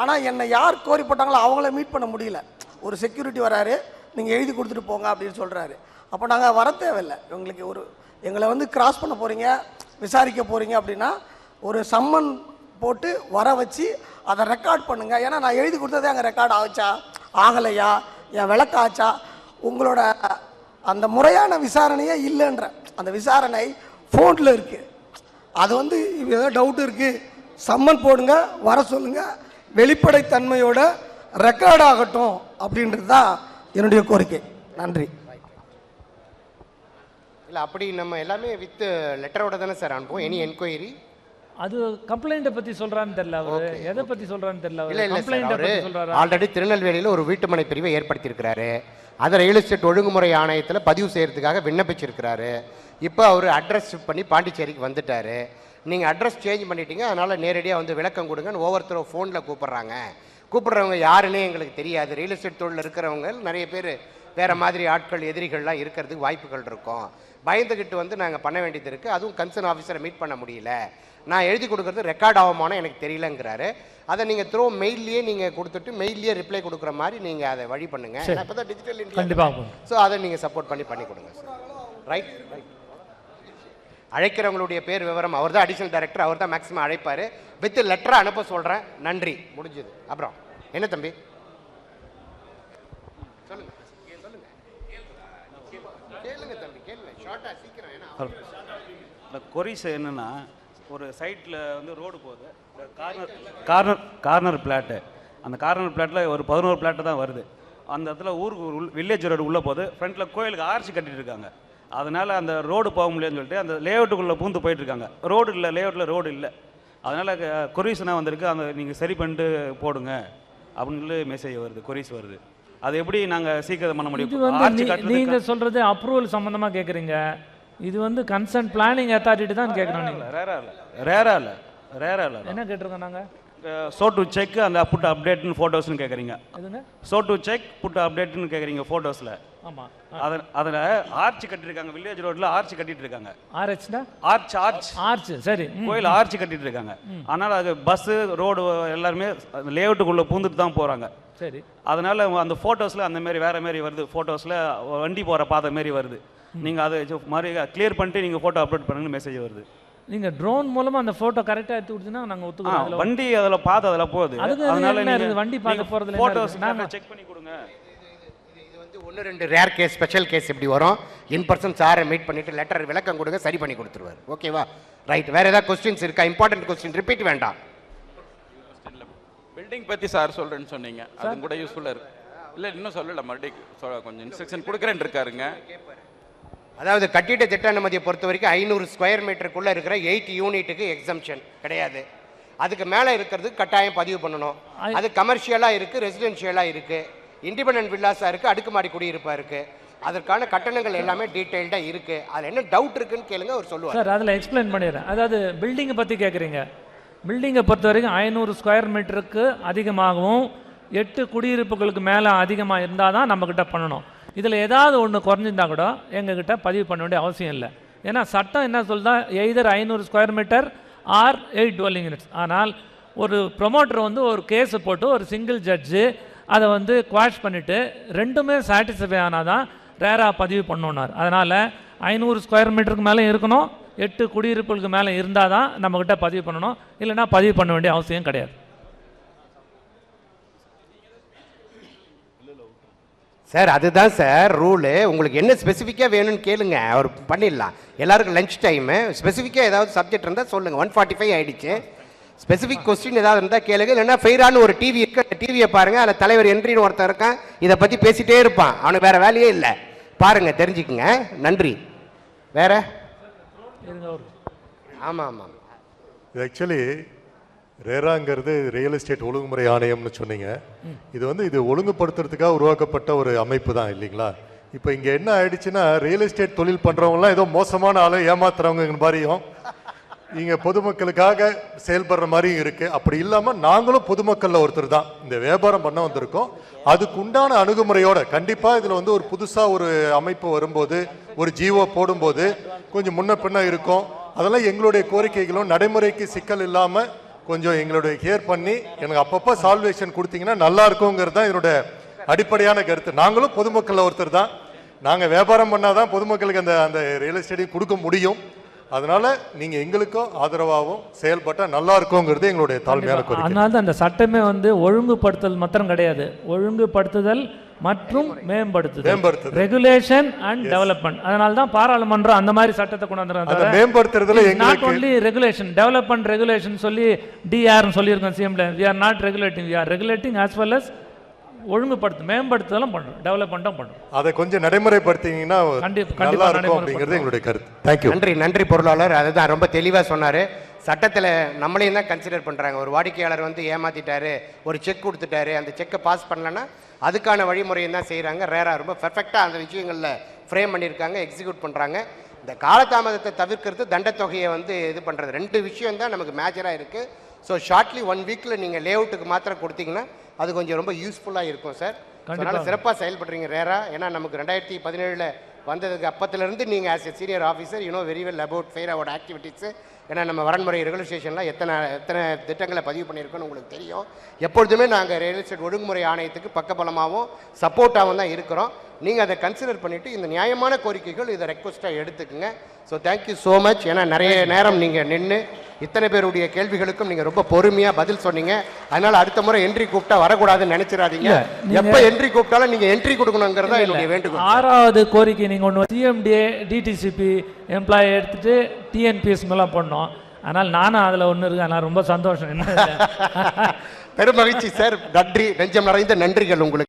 Speaker 6: ஆனால் என்னை யார் கோரி போட்டாங்களோ அவங்கள மீட் பண்ண முடியல. ஒரு செக்யூரிட்டி வராரு நீங்கள் எழுதி கொடுத்துட்டு போங்க அப்படின்னு சொல்கிறாரு அப்போ நாங்கள் வர தேவையில்லை. உங்களுக்கு ஒரு எங்களை வந்து கிராஸ் பண்ண போகிறீங்க விசாரிக்க போகிறீங்க அப்படின்னா ஒரு சம்மன் போட்டு வர வச்சு அதை ரெக்கார்ட் பண்ணுங்கள் ஏன்னா நான் எழுதி கொடுத்ததே அங்கே ரெக்கார்ட் ஆச்சா? ஆகலையா? என் விளக்காச்சா? உங்களோட அந்த முறையான விசாரணையே இல்லைன்ற. அந்த விசாரணை ஃபோனில் இருக்குது அது வந்து ஏதோ டவுட் இருக்குது சம்மன் போடுங்க வர சொல்லுங்கள் வெளிப்படைத்தன்மையோட ரெக்கார்ட் ஆகட்டும் அப்படின்றது தான் என்னுடைய கோரிக்கை. நன்றி.
Speaker 3: இல்லை அப்படி நம்ம எல்லாமே வித் லெட்டரோட தானே சார் அனுப்புவோம்? எனி என்கொயரி
Speaker 2: அது கம்ப்ளைண்ட்டை பற்றி சொல்கிறான்னு தெரியல அவரு. எதை பற்றி சொல்கிறான்னு தெரியல
Speaker 3: இல்ல இல்ல சார் அவரு ஆல்ரெடி திருநெல்வேலியில் ஒரு வீட்டுமனை பிரிவை ஏற்படுத்தியிருக்கிறாரு. அதை ரியல் எஸ்டேட் ஒழுங்குமுறை ஆணையத்தில் பதிவு செய்யறதுக்காக விண்ணப்பிச்சிருக்கிறாரு. இப்போ அவர் அட்ரஸ் ஷிஃப்ட் பண்ணி பாண்டிச்சேரிக்கு வந்துட்டாரு. நீங்கள் அட்ரஸ் சேஞ்ச் பண்ணிட்டீங்க அதனால் நேரடியாக வந்து விளக்கம் கொடுங்கன்னு ஒவ்வொருத்தரும் ஃபோனில் கூப்பிடுறாங்க. கூப்பிடுறவங்க யாருன்னே எங்களுக்கு தெரியாது. ரியல் எஸ்டேட் தொழில் இருக்கிறவங்க நிறைய பேர் வேற மாதிரி ஆட்கள் எதிரிகள்லாம் இருக்கிறதுக்கு வாய்ப்புகள் இருக்கும். பயந்துக்கிட்டு வந்து நாங்கள் பண்ண வேண்டியது இருக்குது அதுவும் கன்சர்ன் ஆஃபீஸரை மீட் பண்ண முடியல. நான் எழுதி கொடுக்கறது ரெக்கார்ட் ஆகுமானோ எனக்கு தெரியலங்கிறாரு. அதை நீங்கள் த்ரோ மெயில்லையே நீங்கள் கொடுத்துட்டு மெயில்லையே ரிப்ளை கொடுக்குற மாதிரி நீங்கள் அதை வழி பண்ணுங்க. இப்போ தான் டிஜிட்டல்
Speaker 2: பண்ணும்.
Speaker 3: ஸோ அதை நீங்கள் சப்போர்ட் பண்ணி பண்ணி கொடுங்க சார் ரைட் ரைட் அழைக்கிறவங்களுடைய பேர் விவரம் அவர் தான் அடிஷனல் டைரக்டர் அவர் தான் மேக்ஸிமம் அழைப்பார் வித் லெட்டரை அனுப்ப சொல்கிறேன் நன்றி. முடிஞ்சது. அப்புறம். என்ன தம்பி சொல்லுங்க சொல்லுங்க கேளுங்க தம்பி கேளுங்க ஷார்ட்டா ஏன்னா
Speaker 7: இந்த கொரிஸ் என்னன்னா ஒரு சைட்டில் வந்து ரோடு போகுது. கார்னர் கார்னர் கார்னர் பிளாட்டு அந்த கார்னர் பிளாட்டில் ஒரு பதினோரு பிளாட்டு தான் வருது. அந்த இடத்துல ஊருக்கு வில்லேஜ் ரோடு உள்ளே போகுது. ஃப்ரண்ட்டில் கோயிலுக்கு ஆர்ச்சி கட்டிட்டு இருக்காங்க. அதனால் அந்த ரோடு போக முடியாதுன்னு சொல்லிட்டு அந்த லேஅவுட்டுக்குள்ளே பூந்து போயிட்டு இருக்காங்க. ரோடு இல்லை லேஅவுட்டில் ரோடு இல்லை. அதனால் கொரிஸ்னா வந்திருக்கு. அந்த நீங்கள் சரி பண்ணிட்டு போடுங்க. அப்படின்னு மெசேஜ் வருது. கொரிஸ் வருது. அது எப்படி நாங்கள் சீக்கிரம் பண்ண முடியும்?
Speaker 2: வந்து
Speaker 7: ஆர்ச்சி
Speaker 2: நீ-
Speaker 7: கட்டுறதுக்கு
Speaker 2: நீங்க சொல்றது அப்ரூவல் சம்பந்தமா கேக்குறீங்க. இது வந்து கன்சர்ன் பிளானிங் அத்தாரிட்டி தான் கேட்குறோம் நீங்க.
Speaker 7: ரேரா இல்லை. ரேரா இல்லை. ரேரா இல்லை.
Speaker 2: என்ன கேட்டிருக்கோம் நாங்க?
Speaker 7: ஸோ டு செக் அந்த புட் அப்டேட்னு ஃபோட்டோஸ்னு கேட்குறீங்க ஸோ டு செக் புட் அப்டேட்னு கேட்குறீங்க ஃபோட்டோஸில்
Speaker 2: ஆமா.
Speaker 7: அதில் அதில் ஆர்ச் கட்டியிருக்காங்க வில்லேஜ் ரோட்டில் ஆர்ச் கட்டிட்டு இருக்காங்க
Speaker 2: ஆர்ஹெச்னா
Speaker 7: ஆர்ச் ஆர்ச்
Speaker 2: ஆர்ச் சரி.
Speaker 7: கோயில் ஆர்ச் கட்டிட்டு இருக்காங்க ஆனால் அது பஸ்ஸு ரோடு எல்லாருமே லேஅவுட்டுக்குள்ளே பூந்துட்டு தான் போகிறாங்க
Speaker 2: சரி.
Speaker 7: அதனால அந்த ஃபோட்டோஸில் அந்த மாதிரி வேற மாதிரி வருது. ஃபோட்டோஸில் வண்டி போகிற பாதை மாதிரி வருது. நீங்கள் அதை மாதிரி கிளியர் பண்ணிட்டு நீங்கள் ஃபோட்டோ அப்லோட் பண்ணுங்கன்னு மெசேஜ் வருது.
Speaker 2: நீங்க ட்ரோன் மூலமா அந்த போட்டோ கரெக்டா எடுத்து கொடுத்தீங்கன்னா நாங்க ஒத்துக்கிறோம். அதுல
Speaker 7: வண்டி அதில் பார்த்து அதில் போகுது.
Speaker 2: அதுக்கு அது என்ன? வண்டி பார்க்க போறதுல
Speaker 7: ஃபோட்டோஸ்?
Speaker 2: நாம-
Speaker 7: செக் பண்ணி கொடுங்க.
Speaker 3: இது வந்து ஒன்று ரெண்டு ரேர் கேஸ் ஸ்பெஷல் கேஸ் இப்படி வரும். இன் பர்சன் சாரை மீட் பண்ணிட்டு லெட்டர் விளக்கம் கொடுங்க சரி பண்ணி கொடுத்துருவார். ஓகேவா ரைட் வேற ஏதாவது கொஸ்டின்ஸ் இருக்கா? இம்பார்ட்டன்ட் கொஸ்டின் ரிப்பீட் வேண்டாம்.
Speaker 8: பில்டிங் பற்றி சார் சொல்கிறேன்னு சொன்னீங்க. அது கூட யூஸ்ஃபுல்லாக இருக்கு. இல்லை இன்னும் சொல்லல. மறுபடியும் கொஞ்சம் இன்ஸ்ட்ரக்ஷன் கொடுக்குறேன்னு இருக்காருங்க.
Speaker 3: அதாவது கட்டிட திட்ட அனுமதியை பொறுத்த வரைக்கும் ஐநூறு ஸ்கொயர் மீட்டருக்குள்ளே இருக்கிற எயிட் யூனிட்டுக்கு எக்ஸம்ஷன் கிடையாது. அதுக்கு மேலே இருக்கிறது கட்டாயம் பதிவு பண்ணணும். அது கமர்ஷியலாக இருக்குது ரெசிடென்ஷியலாக இருக்குது இண்டிபெண்டன்ட் வில்லாஸாக இருக்குது அடுக்குமாடி குடியிருப்பாக இருக்குது அதற்கான கட்டணங்கள் எல்லாமே டீட்டெயில்டாக இருக்குது அதில் என்ன டவுட் இருக்குன்னு கேளுங்க அவர் சொல்லுவார்.
Speaker 2: சார் அதில் எக்ஸ்பிளைன் பண்ணிடுறேன். அதாவது பில்டிங்கை பற்றி கேட்குறீங்க பில்டிங்கை பொறுத்த வரைக்கும் ஐநூறு ஸ்கொயர் மீட்டருக்கு அதிகமாகவும் எட்டு குடியிருப்புகளுக்கு மேலே அதிகமாக இருந்தால் தான் நம்மக்கிட்ட பண்ணணும். இதில் ஏதாவது ஒன்று குறைஞ்சிருந்தா கூட எங்ககிட்ட பதிவு பண்ண வேண்டிய அவசியம் இல்லை. ஏன்னா சட்டம் என்ன சொல்லுதா? எய்தர் ஐநூறு square metre or eight dwelling units ஆனால் ஒரு ப்ரொமோட்டர் வந்து ஒரு கேஸை போட்டு ஒரு சிங்கிள் ஜட்ஜு அதை வந்து குவாஷ் பண்ணிவிட்டு ரெண்டுமே சாட்டிஸ்ஃபை ஆனால் தான் ரேராக பதிவு பண்ணணுன்னார் அதனால் ஐநூறு ஸ்கொயர் மீட்டருக்கு மேலே இருக்கணும் எட்டு குடியிருப்புகளுக்கு மேலே இருந்தால் தான் நம்மக்கிட்ட பதிவு பண்ணணும். இல்லைன்னா பதிவு பண்ண வேண்டிய அவசியம் கிடையாது.
Speaker 3: சார் அதுதான் சார் ரூலு. உங்களுக்கு என்ன ஸ்பெசிஃபிக்காக வேணும்னு கேளுங்க. அவர் பண்ணிடலாம். எல்லாருக்கும் லஞ்ச் டைமு ஸ்பெசிஃபிக்காக ஏதாவது சப்ஜெக்ட் இருந்தால் சொல்லுங்கள் ஒன் ஃபார்ட்டி ஃபைவ் ஆயிடுச்சு. ஸ்பெசிஃபிக் கொஸ்டின் ஏதாவது இருந்தால் கேளுங்க. இல்லைன்னா ஃபெயிரான ஒரு டிவி இருக்கு. அந்த டிவியை பாருங்கள் அதில் தலைவர் என்ட்ரின்னு ஒருத்தன் இருக்கான். இதை பற்றி பேசிட்டே இருப்பான். அவனுக்கு வேறு வேலையே இல்லை. பாருங்க தெரிஞ்சுக்குங்க. நன்றி. வேற? ஆமாம் ஆமாம்.
Speaker 9: ஆக்சுவலி ரேராங்கிறது ரியல் எஸ்டேட் ஒழுங்குமுறை ஆணையம்னு சொன்னீங்க. இது வந்து இது ஒழுங்குபடுத்துறதுக்காக உருவாக்கப்பட்ட ஒரு அமைப்பு தான் இல்லைங்களா? இப்போ இங்கே என்ன ஆயிடுச்சுன்னா ரியல் எஸ்டேட் தொழில் பண்ணுறவங்களாம் ஏதோ மோசமான ஆளை ஏமாத்துறவங்க மாதிரியும் இங்கே பொதுமக்களுக்காக செயல்படுற மாதிரியும் இருக்குது அப்படி இல்லாமல் நாங்களும் பொதுமக்களில் ஒருத்தர் தான். இந்த வியாபாரம் பண்ண வந்திருக்கோம். அதுக்கு உண்டான அணுகுமுறையோட கண்டிப்பாக இதில் வந்து ஒரு புதுசாக ஒரு அமைப்பு வரும்போது ஒரு ஜீவோ போடும்போது கொஞ்சம் முன்ன பின்ன இருக்கும். அதெல்லாம் எங்களுடைய கோரிக்கைகளும் நடைமுறைக்கு சிக்கல் இல்லாமல் கொஞ்சம் எங்களுடைய கேர் பண்ணி எனக்கு அப்பப்போ சால்வேஷன் கொடுத்தீங்கன்னா நல்லா இருக்குங்கிறது தான் என்னோட அடிப்படையான கருத்து. நாங்களும் பொதுமக்களில் ஒருத்தர் தான். நாங்கள் வியாபாரம் பண்ணாதான் பொதுமக்களுக்கு அந்த அந்த ரியல் எஸ்டேட்டையும் கொடுக்க முடியும். அதனால நீங்க எங்களுக்கும் ஆதரவாகவும் செயல்பட்டா நல்லா இருக்குங்கிறது எங்களுடைய தாழ்மையான
Speaker 2: அதனால தான் அந்த சட்டமே வந்து ஒழுங்குபடுத்துதல் மாத்திரம் கிடையாது. ஒழுங்குபடுத்துதல் மற்றும் மேம்படுத்துதல்.
Speaker 9: மேம்படுத்துதல்.
Speaker 2: ரெகுலேஷன் அண்ட் டெவலப்மெண்ட் அதனால தான் பாராளுமன்றம் அந்த மாதிரி சட்டத்தை கொண்டு வந்துருக்காங்க
Speaker 9: மேம்படுத்துறதுல
Speaker 2: not only regulation development regulation சொல்லி டிஆர்னு சொல்லியிருக்கோம் சிஎம்ல we are not regulating we are regulating as well as ஒழுங்குபடுத்து மேம்படுத்துதலும் பண்ணுறோம் டெவலப்மெண்ட்டும் பண்ணுறோம்
Speaker 9: அதை கொஞ்சம் நடைமுறைப்படுத்தினீங்கன்னா
Speaker 2: கண்டிப்பா-
Speaker 9: நல்லா
Speaker 2: கண்டிப்பா
Speaker 9: இருக்கும் அப்படிங்கிறது எங்களுடைய கருத்து. தேங்க்யூ
Speaker 3: நன்றி நன்றி பொருளாளர். அதுதான் ரொம்ப தெளிவாக சொன்னார். சட்டத்தில் நம்மளையும் தான் கன்சிடர் பண்ணுறாங்க ஒரு வாடிக்கையாளர் வந்து ஏமாத்திட்டாரு ஒரு செக் கொடுத்துட்டாரு. அந்த செக்கை பாஸ் பண்ணலன்னா அதுக்கான வழிமுறையும் தான் செய்கிறாங்க ரேராக ரொம்ப பெர்ஃபெக்டாக அந்த விஷயங்களில் ஃப்ரேம் பண்ணியிருக்காங்க எக்ஸிக்யூட் பண்ணுறாங்க இந்த காலதாமதத்தை தவிர்க்கிறது தண்டத்தொகையை வந்து இது பண்ணுறது ரெண்டு விஷயம் தான் நமக்கு மேஜராக இருக்குது ஸோ ஷார்ட்லி ஒன் வீக்கில் நீங்கள் லேஅவுட்டுக்கு மாத்திரம் கொடுத்தீங்கன்னா அது கொஞ்சம் ரொம்ப யூஸ்ஃபுல்லாக இருக்கும் சார் அதனால் சிறப்பாக செயல்படுறீங்க ரேரா ஏன்னா நமக்கு ரெண்டாயிரத்தி பதினேழில் வந்ததுக்கு அப்பத்திலிருந்து நீங்கள் as a senior officer you know very well about ஃபெயராவோட ஆக்டிவிட்டீஸு ஏன்னா நம்ம வரன்முறை ரெகுலேஷன்லாம் எத்தனை எத்தனை திட்டங்களை பதிவு பண்ணியிருக்கோன்னு உங்களுக்கு தெரியும். எப்பொழுதுமே நாங்கள் ரியல் எஸ்டேட் ஒழுங்குமுறை ஆணையத்துக்கு பக்கபலமாகவும் சப்போர்ட்டாகவும் தான் இருக்கிறோம். நீங்கள் அதை கன்சிடர் பண்ணிவிட்டு இந்த நியாயமான கோரிக்கைகள் இதை ரெக்வஸ்ட்டாக எடுத்துக்கங்க. ஸோ தேங்க்யூ ஸோ மச் ஏன்னா நிறைய நேரம் நீங்கள் நின்று இத்தனை பேருடைய கேள்விகளுக்கும் நீங்கள் ரொம்ப பொறுமையாக பதில் சொன்னீங்க. அதனால் அடுத்த முறை என்ட்ரி கூப்பிட்டா வரக்கூடாதுன்னு நினைச்சிடாதீங்க. எப்போ என்ட்ரி கூப்பிட்டாலும் நீங்கள் என்ட்ரி கொடுக்கணுங்கிறதா என்னுடைய வேண்டுகோள்.
Speaker 2: ஆறாவது கோரிக்கை நீங்கள் ஒன்று சிஎம்டிஏ டிடிசிபி எம்ப்ளாயி எடுத்துட்டு டிஎன்பிஎஸ் மேலாம் பண்ணோம் ஆனால் நானும் அதில் ஒன்று இருக்கு. ஆனால் ரொம்ப சந்தோஷம். என்ன
Speaker 3: பெரும் மகிழ்ச்சி சார் நன்றி. நெஞ்சம் நிறைந்த நன்றிகள் உங்களுக்கு.